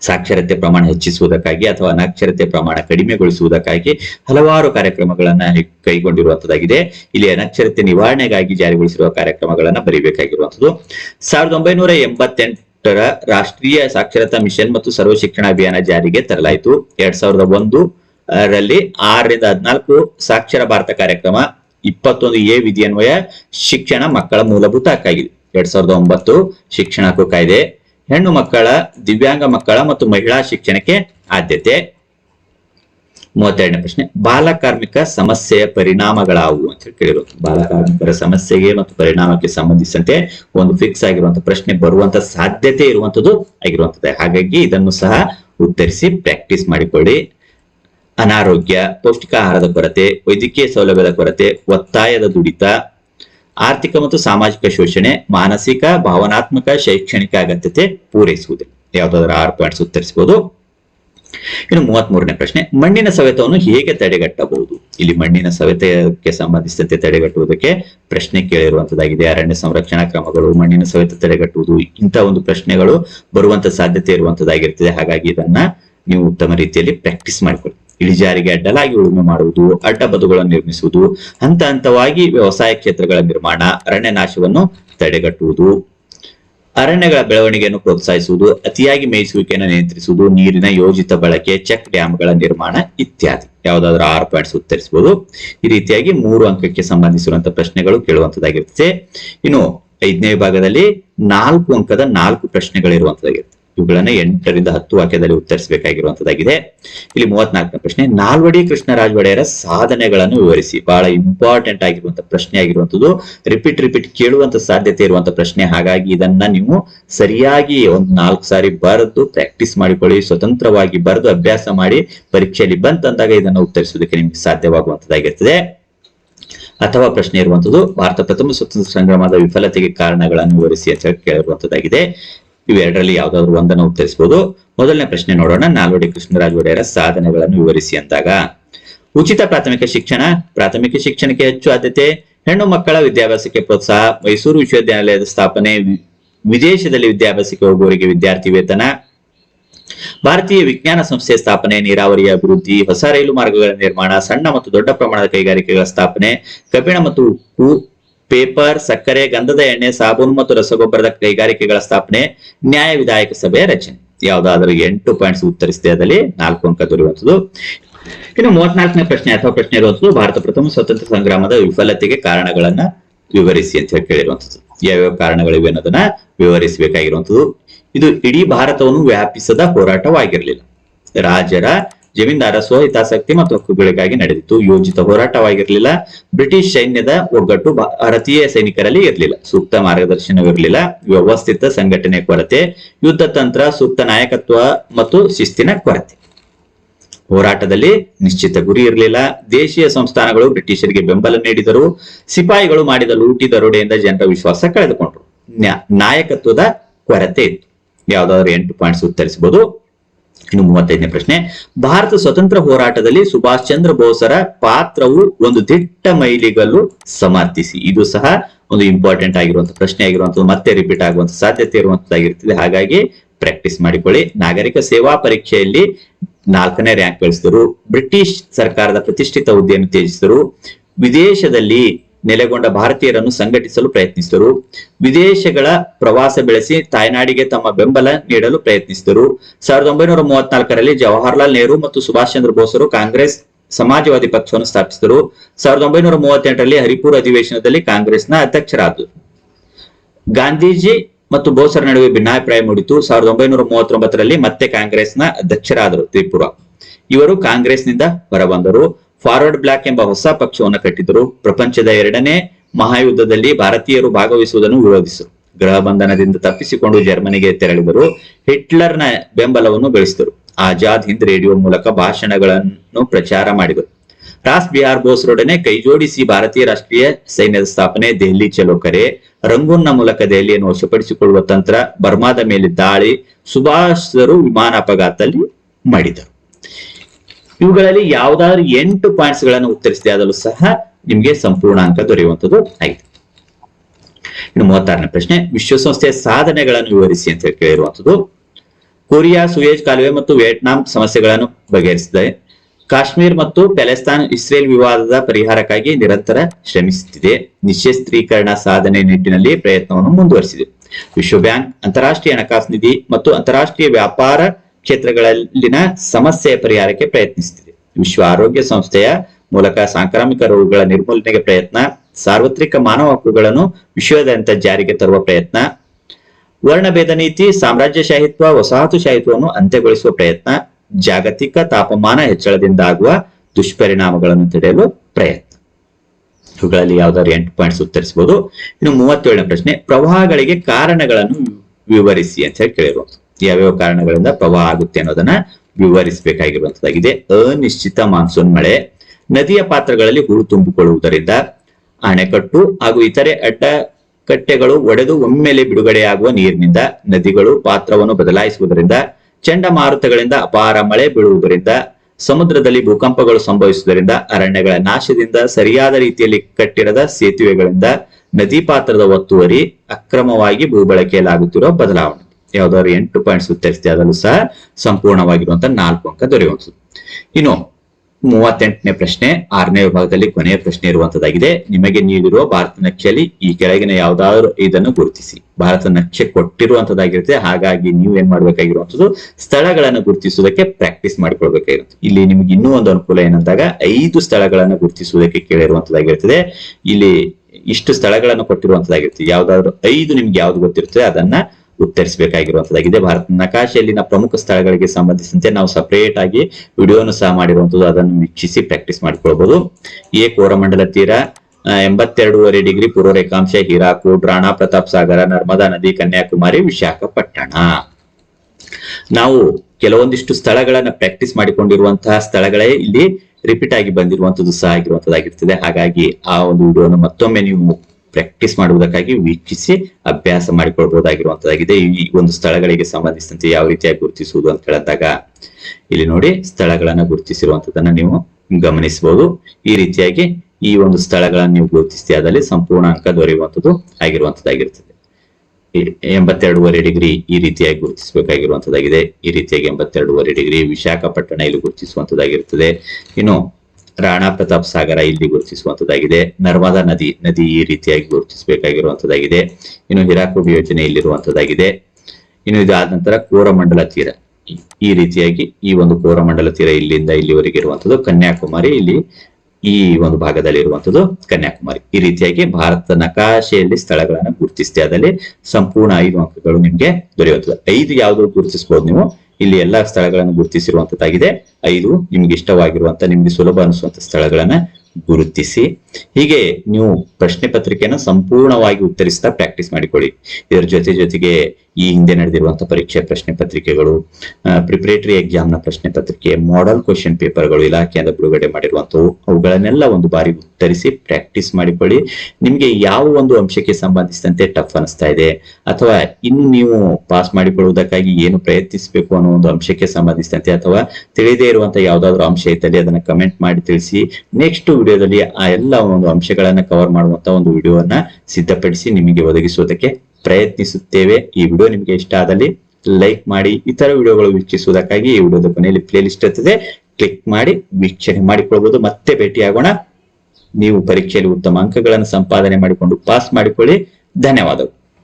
ಸಾಕ್ಷರತೆ ಪ್ರಮಾಣ ಹೆಚ್ಚಿಸುವುದಕ್ಕಾಗಿ ಅಥವಾ ಅನಕ್ಷರತೆ ಪ್ರಮಾಣ ಕಡಿಮೆಗೊಳಿಸುವುದಕ್ಕಾಗಿ ಹಲವಾರು ಕಾರ್ಯಕ್ರಮಗಳನ್ನ ಕೈಗೊಂಡಿರುವಂತದ್ದಾಗಿದೆ. ಇಲ್ಲಿ ಅನಕ್ಷರತೆ ನಿವಾರಣೆಗಾಗಿ ಜಾರಿಗೊಳಿಸಿರುವ ಕಾರ್ಯಕ್ರಮಗಳನ್ನ ಬರೀಬೇಕಾಗಿರುವಂತದ್ದು. ಸಾವಿರದ ಒಂಬೈನೂರ ಎಂಬತ್ತೆಂಟರ ರಾಷ್ಟ್ರೀಯ ಸಾಕ್ಷರತಾ ಮಿಷನ್ ಮತ್ತು ಸರ್ವ ಶಿಕ್ಷಣ ಅಭಿಯಾನ ಜಾರಿಗೆ ತರಲಾಯಿತು. ಎರಡ್ ಸಾವಿರದ ಒಂದು ರಲ್ಲಿ ಆರರಿಂದ ಹದಿನಾಲ್ಕು ಸಾಕ್ಷರ ಭಾರತ ಕಾರ್ಯಕ್ರಮ, ಇಪ್ಪತ್ತೊಂದು ಎ ವಿಧಿಯನ್ವಯ ಶಿಕ್ಷಣ ಮಕ್ಕಳ ಮೂಲಭೂತ ಹಕ್ಕಾಗಿದೆ ಎರಡ್ ಸಾವಿರದ ಒಂಬತ್ತು ಶಿಕ್ಷಣ ಹಕ್ಕು ಕಾಯ್ದೆ. ಹೆಣ್ಣು ಮಕ್ಕಳ, ದಿವ್ಯಾಂಗ ಮಕ್ಕಳ ಮತ್ತು ಮಹಿಳಾ ಶಿಕ್ಷಣಕ್ಕೆ ಆದ್ಯತೆ. ಮೂವತ್ತೆರಡನೇ ಪ್ರಶ್ನೆ, ಬಾಲಕಾರ್ಮಿಕ ಸಮಸ್ಯೆಯ ಪರಿಣಾಮಗಳಾವು ಅಂತ ಹೇಳಿ ಕೇಳಿರೋದು ಬಾಲಕಾರ್ಮಿಕರ ಸಮಸ್ಯೆಗೆ ಮತ್ತು ಪರಿಣಾಮಕ್ಕೆ ಸಂಬಂಧಿಸಿದಂತೆ ಒಂದು ಫಿಕ್ಸ್ ಆಗಿರುವಂತಹ ಪ್ರಶ್ನೆ ಬರುವಂತ ಸಾಧ್ಯತೆ ಇರುವಂತದ್ದು ಆಗಿರುವಂತದ್ದೇ. ಹಾಗಾಗಿ ಇದನ್ನು ಸಹ ಉತ್ತರಿಸಿ ಪ್ರಾಕ್ಟೀಸ್ ಮಾಡಿಕೊಳ್ಳಿ. ಅನಾರೋಗ್ಯ ಪೌಷ್ಟಿಕ ಆಹಾರದ ಕೊರತೆ, ವೈದ್ಯಕೀಯ ಸೌಲಭ್ಯದ ಕೊರತೆ, ಒತ್ತಾಯದ ದುಡಿತ, ಆರ್ಥಿಕ ಮತ್ತು ಸಾಮಾಜಿಕ ಶೋಷಣೆ, ಮಾನಸಿಕ, ಭಾವನಾತ್ಮಕ, ಶೈಕ್ಷಣಿಕ ಅಗತ್ಯತೆ ಪೂರೈಸುವುದಿಲ್ಲ. ಯಾವುದಾದ್ರೂ ಆರು ಪಾಯಿಂಟ್ಸ್ ಉತ್ತರಿಸಬಹುದು. ಇನ್ನು ಮೂವತ್ತ್ ಮೂರನೇ ಪ್ರಶ್ನೆ, ಮಣ್ಣಿನ ಸವೆತವನ್ನು ಹೇಗೆ ತಡೆಗಟ್ಟಬಹುದು? ಇಲ್ಲಿ ಮಣ್ಣಿನ ಸವೆತಕ್ಕೆ ಸಂಬಂಧಿಸಿದಂತೆ ತಡೆಗಟ್ಟುವುದಕ್ಕೆ ಪ್ರಶ್ನೆ ಕೇಳಿರುವಂತದ್ದಾಗಿದೆ. ಅರಣ್ಯ ಸಂರಕ್ಷಣಾ ಕ್ರಮಗಳು, ಮಣ್ಣಿನ ಸವೆತ ತಡೆಗಟ್ಟುವುದು, ಇಂಥ ಒಂದು ಪ್ರಶ್ನೆಗಳು ಬರುವಂತ ಸಾಧ್ಯತೆ ಇರುವಂತದ್ದಾಗಿರ್ತದೆ. ಹಾಗಾಗಿ ಇದನ್ನ ನೀವು ಉತ್ತಮ ರೀತಿಯಲ್ಲಿ ಪ್ರಾಕ್ಟೀಸ್ ಮಾಡಿಕೊಳ್ಳಿ. ಇಳಿಜಾರಿಗೆ ಅಡ್ಡಲಾಗಿ ಉಳುಮೆ ಮಾಡುವುದು, ಅಡ್ಡ ಬದುಗಳನ್ನು ನಿರ್ಮಿಸುವುದು, ಹಂತ ಹಂತವಾಗಿ ವ್ಯವಸಾಯ ಕ್ಷೇತ್ರಗಳ ನಿರ್ಮಾಣ, ಅರಣ್ಯ ನಾಶವನ್ನು ತಡೆಗಟ್ಟುವುದು. ಅರಣ್ಯಗಳ ಬೆಳವಣಿಗೆಯನ್ನು ಪ್ರೋತ್ಸಾಹಿಸುವುದು, ಅತಿಯಾಗಿ ಮೇಯಿಸುವಿಕೆಯನ್ನು ನಿಯಂತ್ರಿಸುವುದು, ನೀರಿನ ಯೋಜಿತ ಬಳಕೆ, ಚೆಕ್ ಡ್ಯಾಂಗಳ ನಿರ್ಮಾಣ ಇತ್ಯಾದಿ. ಯಾವ್ದಾದ್ರು ಆರು ಪಾಯಿಂಟ್ಸ್ ಉತ್ತರಿಸಬಹುದು. ಈ ರೀತಿಯಾಗಿ ಮೂರು ಅಂಕಕ್ಕೆ ಸಂಬಂಧಿಸಿರುವಂತಹ ಪ್ರಶ್ನೆಗಳು ಕೇಳುವಂತದ್ದಾಗಿರ್ತದೆ ಇನ್ನು ಐದನೇ ವಿಭಾಗದಲ್ಲಿ ನಾಲ್ಕು ಅಂಕದ ನಾಲ್ಕು ಪ್ರಶ್ನೆಗಳಿರುವಂತದ್ದಾಗಿರುತ್ತೆ ಇವುಗಳನ್ನ ಎಂಟರಿಂದ ಹತ್ತು ವಾಕ್ಯದಲ್ಲಿ ಉತ್ತರಿಸಬೇಕಾಗಿರುವಂತದ್ದಾಗಿದೆ. ಇಲ್ಲಿ ಮೂವತ್ನಾಲ್ಕನೇ ಪ್ರಶ್ನೆ, ನಾಲ್ವಡಿ ಕೃಷ್ಣರಾಜ ಒಡೆಯರ ಸಾಧನೆಗಳನ್ನು ವಿವರಿಸಿ. ಬಹಳ ಇಂಪಾರ್ಟೆಂಟ್ ಆಗಿರುವಂತ ಪ್ರಶ್ನೆ ಆಗಿರುವಂತದ್ದು. ರಿಪೀಟ್ ರಿಪೀಟ್ ಕೇಳುವಂತ ಸಾಧ್ಯತೆ ಇರುವಂತ ಪ್ರಶ್ನೆ. ಹಾಗಾಗಿ ಇದನ್ನ ನೀವು ಸರಿಯಾಗಿ ಒಂದು ನಾಲ್ಕು ಸಾರಿ ಬರೆದು ಪ್ರಾಕ್ಟೀಸ್ ಮಾಡಿಕೊಳ್ಳಿ, ಸ್ವತಂತ್ರವಾಗಿ ಬರೆದು ಅಭ್ಯಾಸ ಮಾಡಿ, ಪರೀಕ್ಷೆಯಲ್ಲಿ ಬಂತಂದಾಗ ಇದನ್ನು ಉತ್ತರಿಸುವುದಕ್ಕೆ ನಿಮ್ಗೆ ಸಾಧ್ಯವಾಗುವಂತದ್ದಾಗಿರ್ತದೆ. ಅಥವಾ ಪ್ರಶ್ನೆ ಇರುವಂತದ್ದು, ಭಾರತ ಪ್ರಥಮ ಸ್ವತಂತ್ರ ಸಂಗ್ರಾಮದ ವಿಫಲತೆಗೆ ಕಾರಣಗಳನ್ನು ವಿವರಿಸಿ ಅಂತ ಕೇಳಿರುವಂತದ್ದಾಗಿದೆ. ಇವೆರಡರಲ್ಲಿ ಯಾವ್ದಾದ್ರು ಒಂದನ್ನು ಉತ್ತರಿಸಬಹುದು ಮೊದಲನೇ ಪ್ರಶ್ನೆ ನೋಡೋಣ. ನಾಲ್ವಡಿ ಕೃಷ್ಣರಾಜ ಒಡೆಯರ ಸಾಧನೆಗಳನ್ನು ವಿವರಿಸಿ ಅಂದಾಗ, ಉಚಿತ ಪ್ರಾಥಮಿಕ ಶಿಕ್ಷಣ, ಪ್ರಾಥಮಿಕ ಶಿಕ್ಷಣಕ್ಕೆ ಹೆಚ್ಚು ಆದ್ಯತೆ, ಹೆಣ್ಣು ಮಕ್ಕಳ ವಿದ್ಯಾಭ್ಯಾಸಕ್ಕೆ ಪ್ರೋತ್ಸಾಹ, ಮೈಸೂರು ವಿಶ್ವವಿದ್ಯಾಲಯದ ಸ್ಥಾಪನೆ ವಿದೇಶದಲ್ಲಿ ವಿದ್ಯಾಭ್ಯಾಸಕ್ಕೆ ಹೋಗುವವರಿಗೆ ವಿದ್ಯಾರ್ಥಿ ವೇತನ, ಭಾರತೀಯ ವಿಜ್ಞಾನ ಸಂಸ್ಥೆ ಸ್ಥಾಪನೆ ನೀರಾವರಿಯ ಅಭಿವೃದ್ಧಿ, ಹೊಸ ರೈಲು ಮಾರ್ಗಗಳ ನಿರ್ಮಾಣ, ಸಣ್ಣ ಮತ್ತು ದೊಡ್ಡ ಪ್ರಮಾಣದ ಕೈಗಾರಿಕೆಗಳ ಸ್ಥಾಪನೆ, ಕಬ್ಬಿಣ ಮತ್ತು ಪೇಪರ್, ಸಕ್ಕರೆ, ಗಂಧದ ಎಣ್ಣೆ, ಸಾಬೂನು ಮತ್ತು ರಸಗೊಬ್ಬರದ ಕೈಗಾರಿಕೆಗಳ ಸ್ಥಾಪನೆ, ನ್ಯಾಯ ವಿಧಾಯಕ ಸಭೆಯ ರಚನೆ. ಯಾವುದಾದ್ರೂ ಎಂಟು ಪಾಯಿಂಟ್ಸ್ ಉತ್ತರಿಸಿದೆ ಅದರಲ್ಲಿ ನಾಲ್ಕು ಅಂಕ ದೊರೆಯುವಂಥದ್ದು. ಇನ್ನು ಮೂವತ್ನಾಲ್ಕನೇ ಪ್ರಶ್ನೆ ಅಥವಾ ಪ್ರಶ್ನೆ ಇರುವಂಥದ್ದು ಭಾರತ ಪ್ರಥಮ ಸ್ವತಂತ್ರ ಸಂಗ್ರಾಮದ ವಿಫಲತೆಗೆ ಕಾರಣಗಳನ್ನ ವಿವರಿಸಿ ಅಂತ ಹೇಳಿ ಕೇಳಿರುವಂಥದ್ದು. ಯಾವ್ಯಾವ ಕಾರಣಗಳಿವೆ ಅನ್ನೋದನ್ನ ವಿವರಿಸಬೇಕಾಗಿರುವಂಥದ್ದು. ಇದು ಇಡೀ ಭಾರತವನ್ನು ವ್ಯಾಪಿಸದ ಹೋರಾಟವಾಗಿರಲಿಲ್ಲ. ರಾಜರ ಜಮೀನ್ದಾರ ಸ್ವಹಿತಾಸಕ್ತಿ ಮತ್ತು ಹಕ್ಕುಗಳಿಗಾಗಿ ನಡೆದಿತ್ತು. ಯೋಜಿತ ಹೋರಾಟವಾಗಿರಲಿಲ್ಲ. ಬ್ರಿಟಿಷ್ ಸೈನ್ಯದ ಒಗ್ಗಟ್ಟು ಭಾರತೀಯ ಸೈನಿಕರಲ್ಲಿ ಇರಲಿಲ್ಲ. ಸೂಕ್ತ ಮಾರ್ಗದರ್ಶನವಿರಲಿಲ್ಲ. ವ್ಯವಸ್ಥಿತ ಸಂಘಟನೆ ಕೊರತೆ, ಯುದ್ಧ ತಂತ್ರ, ಸೂಕ್ತ ನಾಯಕತ್ವ ಮತ್ತು ಶಿಸ್ತಿನ ಕೊರತೆ. ಹೋರಾಟದಲ್ಲಿ ನಿಶ್ಚಿತ ಗುರಿ ಇರಲಿಲ್ಲ. ದೇಶೀಯ ಸಂಸ್ಥಾನಗಳು ಬ್ರಿಟಿಷರಿಗೆ ಬೆಂಬಲ ನೀಡಿದರು ಸಿಪಾಯಿಗಳು ಮಾಡಿದ ಲೂಟಿ ದರೋಡೆಯಿಂದ ಜನರ ವಿಶ್ವಾಸ ಕಳೆದುಕೊಂಡರು. ನ್ಯಾ- ನಾಯಕತ್ವದ ಕೊರತೆ ಇತ್ತು. ಯಾವ್ದಾದ್ರು ಎಂಟು ಪಾಯಿಂಟ್ಸ್ ಉತ್ತರಿಸಬಹುದು. ಇನ್ನು ಮೂವತ್ತೈದನೇ ಪ್ರಶ್ನೆ, ಭಾರತ ಸ್ವತಂತ್ರ ಹೋರಾಟದಲ್ಲಿ ಸುಭಾಷ್ ಚಂದ್ರ ಬೋಸರ ಪಾತ್ರವು ಒಂದು ದಿಟ್ಟ ಮೈಲಿಗಲ್ಲು ಸಮರ್ಥಿಸಿ. ಇದು ಸಹ ಒಂದು ಇಂಪಾರ್ಟೆಂಟ್ ಆಗಿರುವಂತಹ ಪ್ರಶ್ನೆ ಆಗಿರುವಂತದ್ದು, ಮತ್ತೆ ರಿಪೀಟ್ ಆಗುವಂತ ಸಾಧ್ಯತೆ ಇರುವಂತದ್ದಾಗಿರ್ತದೆ ಹಾಗಾಗಿ ಪ್ರಾಕ್ಟೀಸ್ ಮಾಡಿಕೊಳ್ಳಿ. ನಾಗರಿಕ ಸೇವಾ ಪರೀಕ್ಷೆಯಲ್ಲಿ ನಾಲ್ಕನೇ ರ್ಯಾಂಕ್ ಗಳಿಸಿದರು. ಬ್ರಿಟಿಷ್ ಸರ್ಕಾರದ ಪ್ರತಿಷ್ಠಿತ ಹುದ್ದೆಯನ್ನು ತ್ಯಜಿಸಿದರು. ವಿದೇಶದಲ್ಲಿ ನೆಲೆಗೊಂಡ ಭಾರತೀಯರನ್ನು ಸಂಘಟಿಸಲು ಪ್ರಯತ್ನಿಸಿದರು. ವಿದೇಶಗಳ ಪ್ರವಾಸ ಬೆಳೆಸಿ ತಾಯ್ನಾಡಿಗೆ ತಮ್ಮ ಬೆಂಬಲ ನೀಡಲು ಪ್ರಯತ್ನಿಸಿದರು. ಸಾವಿರದ ಒಂಬೈನೂರ ಮೂವತ್ನಾಲ್ಕರಲ್ಲಿ ಜವಾಹರ್ಲಾಲ್ ನೆಹರು ಮತ್ತು ಸುಭಾಷ್ ಚಂದ್ರ ಬೋಸರು ಕಾಂಗ್ರೆಸ್ ಸಮಾಜವಾದಿ ಪಕ್ಷವನ್ನು ಸ್ಥಾಪಿಸಿದರು. ಸಾವಿರದ ಒಂಬೈನೂರ ಮೂವತ್ತೆಂಟರಲ್ಲಿ ಹರಿಪುರ ಅಧಿವೇಶನದಲ್ಲಿ ಕಾಂಗ್ರೆಸ್ನ ಅಧ್ಯಕ್ಷರಾದರು. ಗಾಂಧೀಜಿ ಮತ್ತು ಬೋಸರ ನಡುವೆ ಭಿನ್ನಾಭಿಪ್ರಾಯ ಮೂಡಿತು. ಸಾವಿರದ ಒಂಬೈನೂರ ಮೂವತ್ತೊಂಬತ್ತರಲ್ಲಿ ಮತ್ತೆ ಕಾಂಗ್ರೆಸ್ನ ಅಧ್ಯಕ್ಷರಾದರು ತ್ರಿಪುರ. ಇವರು ಕಾಂಗ್ರೆಸ್ನಿಂದ ಹೊರಬಂದರು. ಫಾರ್ವರ್ಡ್ ಬ್ಲಾಕ್ ಎಂಬ ಹೊಸ ಪಕ್ಷವನ್ನು ಕಟ್ಟಿದರು ಪ್ರಪಂಚದ ಎರಡನೇ ಮಹಾಯುದ್ಧದಲ್ಲಿ ಭಾರತೀಯರು ಭಾಗವಹಿಸುವುದನ್ನು ವಿರೋಧಿಸಿದರು ಗೃಹ ಬಂಧನದಿಂದ ತಪ್ಪಿಸಿಕೊಂಡು ಜರ್ಮನಿಗೆ ತೆರಳಿದರು. ಹಿಟ್ಲರ್ನ ಬೆಂಬಲವನ್ನು ಗಳಿಸಿದರು ಆಜಾದ್ ಹಿಂದ್ ರೇಡಿಯೋ ಮೂಲಕ ಭಾಷಣಗಳನ್ನು ಪ್ರಚಾರ ಮಾಡಿದರು. ರಾಸ್ ಬಿಹಾರ್ ಬೋಸ್ರೊಡನೆ ಕೈಜೋಡಿಸಿ ಭಾರತೀಯ ರಾಷ್ಟ್ರೀಯ ಸೈನ್ಯದ ಸ್ಥಾಪನೆ ದೆಹಲಿ ಚಲೋ ಕರೆ. ರಂಗೂನ್ನ ಮೂಲಕ ದೆಹಲಿಯನ್ನು ವಶಪಡಿಸಿಕೊಳ್ಳುವ ತಂತ್ರ ಬರ್ಮಾದ ಮೇಲೆ ದಾಳಿ ಸುಭಾಷರು ವಿಮಾನ ಅಪಘಾತದಲ್ಲಿ ಮಾಡಿದರು. ಇವುಗಳಲ್ಲಿ ಯಾವ್ದಾದ್ರು ಎಂಟು ಪಾಯಿಂಟ್ಸ್ಗಳನ್ನು ಉತ್ತರಿಸಿದೆ ಆದಲ್ಲೂ ಸಹ ನಿಮ್ಗೆ ಸಂಪೂರ್ಣ ಅಂಕ ದೊರೆಯುವಂತದ್ದು ಆಗಿದೆ. ಇನ್ನು ಮೂವತ್ತಾರನೇ ಪ್ರಶ್ನೆ, ವಿಶ್ವಸಂಸ್ಥೆಯ ಸಾಧನೆಗಳನ್ನು ವಿವರಿಸಿ ಅಂತ ಕೇಳಿರುವಂತದ್ದು ಕೊರಿಯಾ, ಸುಯೇಜ್, ಕಾಲುವೆ ಮತ್ತು ವಿಯೆಟ್ನಾಂ ಸಮಸ್ಯೆಗಳನ್ನು ಬಗೆಹರಿಸಿದೆ. ಕಾಶ್ಮೀರ್ ಮತ್ತು ಪ್ಯಾಲೆಸ್ತಾನ್, ಇಸ್ರೇಲ್ ವಿವಾದದ ಪರಿಹಾರಕ್ಕಾಗಿ ನಿರಂತರ ಶ್ರಮಿಸುತ್ತಿದೆ. ನಿಶಸ್ತ್ರೀಕರಣ ಸಾಧನೆ ನಿಟ್ಟಿನಲ್ಲಿ ಪ್ರಯತ್ನವನ್ನು ಮುಂದುವರಿಸಿದೆ. ವಿಶ್ವ ಬ್ಯಾಂಕ್ ಅಂತಾರಾಷ್ಟ್ರೀಯ ಹಣಕಾಸು ನಿಧಿ ಮತ್ತು ಅಂತಾರಾಷ್ಟ್ರೀಯ ವ್ಯಾಪಾರ ಕ್ಷೇತ್ರಗಳಲ್ಲಿನ ಸಮಸ್ಯೆಯ ಪರಿಹಾರಕ್ಕೆ ಪ್ರಯತ್ನಿಸುತ್ತಿದೆ ವಿಶ್ವ ಆರೋಗ್ಯ ಸಂಸ್ಥೆಯ ಮೂಲಕ ಸಾಂಕ್ರಾಮಿಕ ರೋಗಗಳ ನಿರ್ಮೂಲನೆಗೆ ಪ್ರಯತ್ನ, ಸಾರ್ವತ್ರಿಕ ಮಾನವ ಹಕ್ಕುಗಳನ್ನು ವಿಶ್ವದಾದ್ಯಂತ ಜಾರಿಗೆ ತರುವ ಪ್ರಯತ್ನ, ವರ್ಣಭೇದ ನೀತಿ ಸಾಮ್ರಾಜ್ಯಶಾಹಿತ್ವ ವಸಾಹತುಶಾಹಿತ್ವವನ್ನು ಅಂತ್ಯಗೊಳಿಸುವ ಪ್ರಯತ್ನ, ಜಾಗತಿಕ ತಾಪಮಾನ ಹೆಚ್ಚಳದಿಂದ ಆಗುವ ದುಷ್ಪರಿಣಾಮಗಳನ್ನು ತಡೆಯಲು ಪ್ರಯತ್ನ. ಇವುಗಳಲ್ಲಿ ಯಾವ್ದಾದ್ರು ಎಂಟು ಪಾಯಿಂಟ್ಸ್ ಉತ್ತರಿಸಬಹುದು. ಇನ್ನು ಮೂವತ್ತೇಳನೇ ಪ್ರಶ್ನೆ, ಪ್ರವಾಹಗಳಿಗೆ ಕಾರಣಗಳನ್ನು ವಿವರಿಸಿ ಅಂತ ಹೇಳಿ ಕೇಳಿರುವಂತ ಯಾವ್ಯಾವ ಕಾರಣಗಳಿಂದ ಪ್ರವಾಹ ಆಗುತ್ತೆ ಅನ್ನೋದನ್ನ ವಿವರಿಸಬೇಕಾಗಿರುವಂತದ್ದಾಗಿದೆ ಅನಿಶ್ಚಿತ ಮಾನ್ಸೂನ್ ಮಳೆ, ನದಿಯ ಪಾತ್ರಗಳಲ್ಲಿ ಹೂಳು ತುಂಬಿಕೊಳ್ಳುವುದರಿಂದ ಅಣೆಕಟ್ಟು ಹಾಗೂ ಇತರೆ ಅಡ್ಡ ಕಟ್ಟೆಗಳು ಒಡೆದು ಒಮ್ಮೆಲೆ ಬಿಡುಗಡೆಯಾಗುವ ನೀರಿನಿಂದ ನದಿಗಳು ಪಾತ್ರವನ್ನು ಬದಲಾಯಿಸುವುದರಿಂದ ಚಂಡಮಾರುತಗಳಿಂದ ಅಪಾರ ಮಳೆ ಬೀಳುವುದರಿಂದ, ಸಮುದ್ರದಲ್ಲಿ ಭೂಕಂಪಗಳು ಸಂಭವಿಸುವುದರಿಂದ, ಅರಣ್ಯಗಳ ನಾಶದಿಂದ ಸರಿಯಾದ ರೀತಿಯಲ್ಲಿ ಕಟ್ಟಿರದ ಸೇತುವೆಗಳಿಂದ ನದಿ ಪಾತ್ರದ ಒತ್ತುವರಿ ಅಕ್ರಮವಾಗಿ ಭೂಬಳಕೆಯಲ್ಲಾಗುತ್ತಿರುವ ಬದಲಾವಣೆ. ಯಾವ್ದಾದ್ರು ಎಂಟು ಪಾಯಿಂಟ್ಸ್ ಉತ್ತರಿಸಿದೆ ಅದರಲ್ಲೂ ಸಹ ಸಂಪೂರ್ಣವಾಗಿರುವಂತಹ ನಾಲ್ಕು ಅಂಕ ದೊರೆಯುವಂಥದ್ದು. ಇನ್ನು ಮೂವತ್ತೆಂಟನೇ ಪ್ರಶ್ನೆ, ಆರನೇ ವಿಭಾಗದಲ್ಲಿ ಕೊನೆಯ ಪ್ರಶ್ನೆ ಇರುವಂತದ್ದಾಗಿದೆ. ನಿಮಗೆ ನೀಡಿರುವ ಭಾರತ ನಕ್ಷೆಯಲ್ಲಿ ಈ ಕೆಳಗಿನ ಯಾವ್ದಾದ್ರು ಇದನ್ನು ಗುರುತಿಸಿ. ಭಾರತ ನಕ್ಷೆ ಕೊಟ್ಟಿರುವಂತದ್ದಾಗಿರುತ್ತೆ, ಹಾಗಾಗಿ ನೀವು ಏನ್ ಮಾಡ್ಬೇಕಾಗಿರುವಂಥದ್ದು, ಸ್ಥಳಗಳನ್ನು ಗುರುತಿಸುವುದಕ್ಕೆ ಪ್ರಾಕ್ಟೀಸ್ ಮಾಡ್ಕೊಳ್ಬೇಕಾಗಿರುತ್ತೆ. ಇಲ್ಲಿ ನಿಮ್ಗೆ ಇನ್ನೂ ಒಂದು ಅನುಕೂಲ ಏನಂದಾಗ, ಐದು ಸ್ಥಳಗಳನ್ನು ಗುರುತಿಸುವುದಕ್ಕೆ ಕೇಳಿರುವಂತದ್ದಾಗಿರ್ತದೆ ಇಲ್ಲಿ ಇಷ್ಟು ಸ್ಥಳಗಳನ್ನು ಕೊಟ್ಟಿರುವಂತದ್ದಾಗಿರುತ್ತೆ. ಯಾವ್ದಾದ್ರು ಐದು ನಿಮ್ಗೆ ಯಾವ್ದು ಗೊತ್ತಿರ್ತದೆ ಅದನ್ನ ಉತ್ತರಿಸಬೇಕಾಗಿರುವಂತದ್ದಾಗಿದೆ. ಭಾರತ ನಕಾಶೆಯಲ್ಲಿನ ಪ್ರಮುಖ ಸ್ಥಳಗಳಿಗೆ ಸಂಬಂಧಿಸಿದಂತೆ ನಾವು ಸಪರೇಟ್ ಆಗಿ ವಿಡಿಯೋನು ಸಹ ಮಾಡಿರುವಂತದ್ದು, ಅದನ್ನು ವೀಕ್ಷಿಸಿ ಪ್ರಾಕ್ಟೀಸ್ ಮಾಡಿಕೊಳ್ಬಹುದು ಎ ಕೋರಮಂಡಲ ತೀರ ಎಂಬತ್ತೆರಡೂವರೆ ಡಿಗ್ರಿ ಪೂರ್ವ ರೇಖಾಂಶ, ಹಿರಾಕೂಡ್, ರಾಣಾ ಪ್ರತಾಪ್ ಸಾಗರ, ನರ್ಮದಾ ನದಿ, ಕನ್ಯಾಕುಮಾರಿ, ವಿಶಾಖಪಟ್ಟಣ. ನಾವು ಕೆಲವೊಂದಿಷ್ಟು ಸ್ಥಳಗಳನ್ನ ಪ್ರಾಕ್ಟೀಸ್ ಮಾಡಿಕೊಂಡಿರುವಂತಹ ಸ್ಥಳಗಳೇ ಇಲ್ಲಿ ರಿಪೀಟ್ ಆಗಿ ಬಂದಿರುವಂತದ್ದು ಸಹ ಆಗಿರುವಂತದ್ದಾಗಿರ್ತದೆ. ಹಾಗಾಗಿ ಆ ಒಂದು ವಿಡಿಯೋನ ಮತ್ತೊಮ್ಮೆ ನೀವು ಪ್ರಾಕ್ಟೀಸ್ ಮಾಡುವುದಕ್ಕಾಗಿ ವೀಕ್ಷಿಸಿ ಅಭ್ಯಾಸ ಮಾಡಿಕೊಳ್ಬಹುದಾಗಿರುವಂತದ್ದಾಗಿದೆ. ಈ ಒಂದು ಸ್ಥಳಗಳಿಗೆ ಸಂಬಂಧಿಸಿದಂತೆ ಯಾವ ರೀತಿಯಾಗಿ ಗುರುತಿಸುವುದು ಅಂತ ಹೇಳಿದಾಗ, ಇಲ್ಲಿ ನೋಡಿ ಸ್ಥಳಗಳನ್ನ ಗುರುತಿಸಿರುವಂತದನ್ನ ನೀವು ಗಮನಿಸಬಹುದು. ಈ ರೀತಿಯಾಗಿ ಈ ಒಂದು ಸ್ಥಳಗಳನ್ನು ನೀವು ಗುರುತಿಸಿ ಅದರಲ್ಲಿ ಸಂಪೂರ್ಣ ಅಂಕ ದೊರೆಯುವಂಥದ್ದು ಆಗಿರುವಂತದ್ದಾಗಿರುತ್ತದೆ. ಎಂಬತ್ತೆರಡೂವರೆ ಡಿಗ್ರಿ ಈ ರೀತಿಯಾಗಿ ಗುರುತಿಸಬೇಕಾಗಿರುವಂತದ್ದಾಗಿದೆ. ಈ ರೀತಿಯಾಗಿ ಎಂಬತ್ತೆರಡೂವರೆ ಡಿಗ್ರಿ ವಿಶಾಖಪಟ್ಟಣ ಇಲ್ಲಿ ಗುರುತಿಸುವಂತದ್ದಾಗಿರುತ್ತದೆ. ಇನ್ನು ರಾಣಾ ಪ್ರತಾಪ್ ಸಾಗರ ಇಲ್ಲಿ ಗುರುತಿಸುವಂತದ್ದಾಗಿದೆ. ನರ್ಮದಾ ನದಿ ನದಿ ಈ ರೀತಿಯಾಗಿ ಗುರುತಿಸಬೇಕಾಗಿರುವಂತದ್ದಾಗಿದೆ. ಇನ್ನು ಹಿರಾಕುಡ್ ಯೋಜನೆ ಇಲ್ಲಿರುವಂತದ್ದಾಗಿದೆ. ಇನ್ನು ಇದಾದ ನಂತರ ಕೋರಮಂಡಲ ತೀರ. ಈ- ರೀತಿಯಾಗಿ ಈ ಒಂದು ಕೋರಮಂಡಲ ತೀರ ಇಲ್ಲಿಂದ ಇಲ್ಲಿವರೆಗೆ ಇರುವಂತದ್ದು ಕನ್ಯಾಕುಮಾರಿ. ಇಲ್ಲಿ ಈ ಒಂದು ಭಾಗದಲ್ಲಿ ಇರುವಂತದ್ದು ಕನ್ಯಾಕುಮಾರಿ. ಈ ರೀತಿಯಾಗಿ ಭಾರತ ನಕಾಶೆಯಲ್ಲಿ ಸ್ಥಳಗಳನ್ನು ಗುರುತಿಸಿದೆ ಅದರಲ್ಲಿ ಸಂಪೂರ್ಣ ಐದು ಅಂಕಗಳು ನಿಮ್ಗೆ ದೊರೆಯುತ್ತದೆ ಐದು ಯಾವ್ದು ಗುರುತಿಸಬಹುದು ನೀವು? ಇಲ್ಲಿ ಎಲ್ಲಾ ಸ್ಥಳಗಳನ್ನು ಗುರುತಿಸಿರುವಂತದ್ದಾಗಿದೆ. ಐದು, ನಿಮ್ಗೆ ಇಷ್ಟವಾಗಿರುವಂತ, ನಿಮ್ಗೆ ಸುಲಭ ಅನಿಸುವಂತ ಸ್ಥಳಗಳನ್ನ ಗುರುತಿಸಿ. ಹೀಗೆ ನೀವು ಪ್ರಶ್ನೆ ಪತ್ರಿಕೆಯನ್ನು ಸಂಪೂರ್ಣವಾಗಿ ಉತ್ತರಿಸ್ತಾ ಪ್ರಾಕ್ಟೀಸ್ ಮಾಡಿಕೊಳ್ಳಿ. ಇದರ ಜೊತೆ ಜೊತೆಗೆ ಈ ಹಿಂದೆ ನಡೆದಿರುವಂತಹ ಪರೀಕ್ಷೆ ಪ್ರಶ್ನೆ ಪತ್ರಿಕೆಗಳು ಪ್ರಿಪರೇಟರಿ ಎಕ್ಸಾಮ್ನ ಪ್ರಶ್ನೆ ಪತ್ರಿಕೆ ಮಾಡೆಲ್ ಕ್ವಶನ್ ಪೇಪರ್ಗಳು ಇಲಾಖೆಯಿಂದ ಬಿಡುಗಡೆ ಮಾಡಿರುವಂತವು ಅವುಗಳನ್ನೆಲ್ಲ ಒಂದು ಬಾರಿ ಉತ್ತರಿಸಿ ಪ್ರಾಕ್ಟೀಸ್ ಮಾಡಿಕೊಳ್ಳಿ. ನಿಮ್ಗೆ ಯಾವ ಒಂದು ಅಂಶಕ್ಕೆ ಸಂಬಂಧಿಸಿದಂತೆ ಟಫ್ ಅನಿಸ್ತಾ ಇದೆ, ಅಥವಾ ಇನ್ನು ನೀವು ಪಾಸ್ ಮಾಡಿಕೊಳ್ಳುವುದಕ್ಕಾಗಿ ಏನು ಪ್ರಯತ್ನಿಸಬೇಕು ಅನ್ನೋ ಒಂದು ಅಂಶಕ್ಕೆ ಸಂಬಂಧಿಸಿದಂತೆ, ಅಥವಾ ತಿಳಿದೇ ಇರುವಂತಹ ಯಾವ್ದಾದ್ರು ಅಂಶ ಇದ್ದಲ್ಲಿ ಅದನ್ನ ಕಮೆಂಟ್ ಮಾಡಿ ತಿಳಿಸಿ ನೆಕ್ಸ್ಟ್ ವಿಡಿಯೋದಲ್ಲಿ ಆ ಎಲ್ಲ ಒಂದು ಅಂಶಗಳನ್ನ ಕವರ್ ಮಾಡುವಂತ ಒಂದು ವಿಡಿಯೋವನ್ನ ಸಿದ್ಧಪಡಿಸಿ ನಿಮಗೆ ಒದಗಿಸುವುದಕ್ಕೆ ಪ್ರಯತ್ನಿಸುತ್ತೇವೆ. ಈ ವಿಡಿಯೋ ನಿಮಗೆ ಇಷ್ಟ ಆದಲ್ಲಿ ಲೈಕ್ ಮಾಡಿ, ಇತರ ವಿಡಿಯೋಗಳು ವೀಕ್ಷಿಸುವುದಕ್ಕಾಗಿ ಈ ವಿಡಿಯೋದ ಕೊನೆಯಲ್ಲಿ ಪ್ಲೇ ಲಿಸ್ಟ್ ಇರ್ತದೆ. ಕ್ಲಿಕ್ ಮಾಡಿ, ವೀಕ್ಷಣೆ ಮಾಡಿಕೊಳ್ಬಹುದು ಮತ್ತೆ ಭೇಟಿಯಾಗೋಣ. ನೀವು ಪರೀಕ್ಷೆಯಲ್ಲಿ ಉತ್ತಮ ಅಂಕಗಳನ್ನು ಸಂಪಾದನೆ ಮಾಡಿಕೊಂಡು ಪಾಸ್ ಮಾಡಿಕೊಳ್ಳಿ. ಧನ್ಯವಾದಗಳು.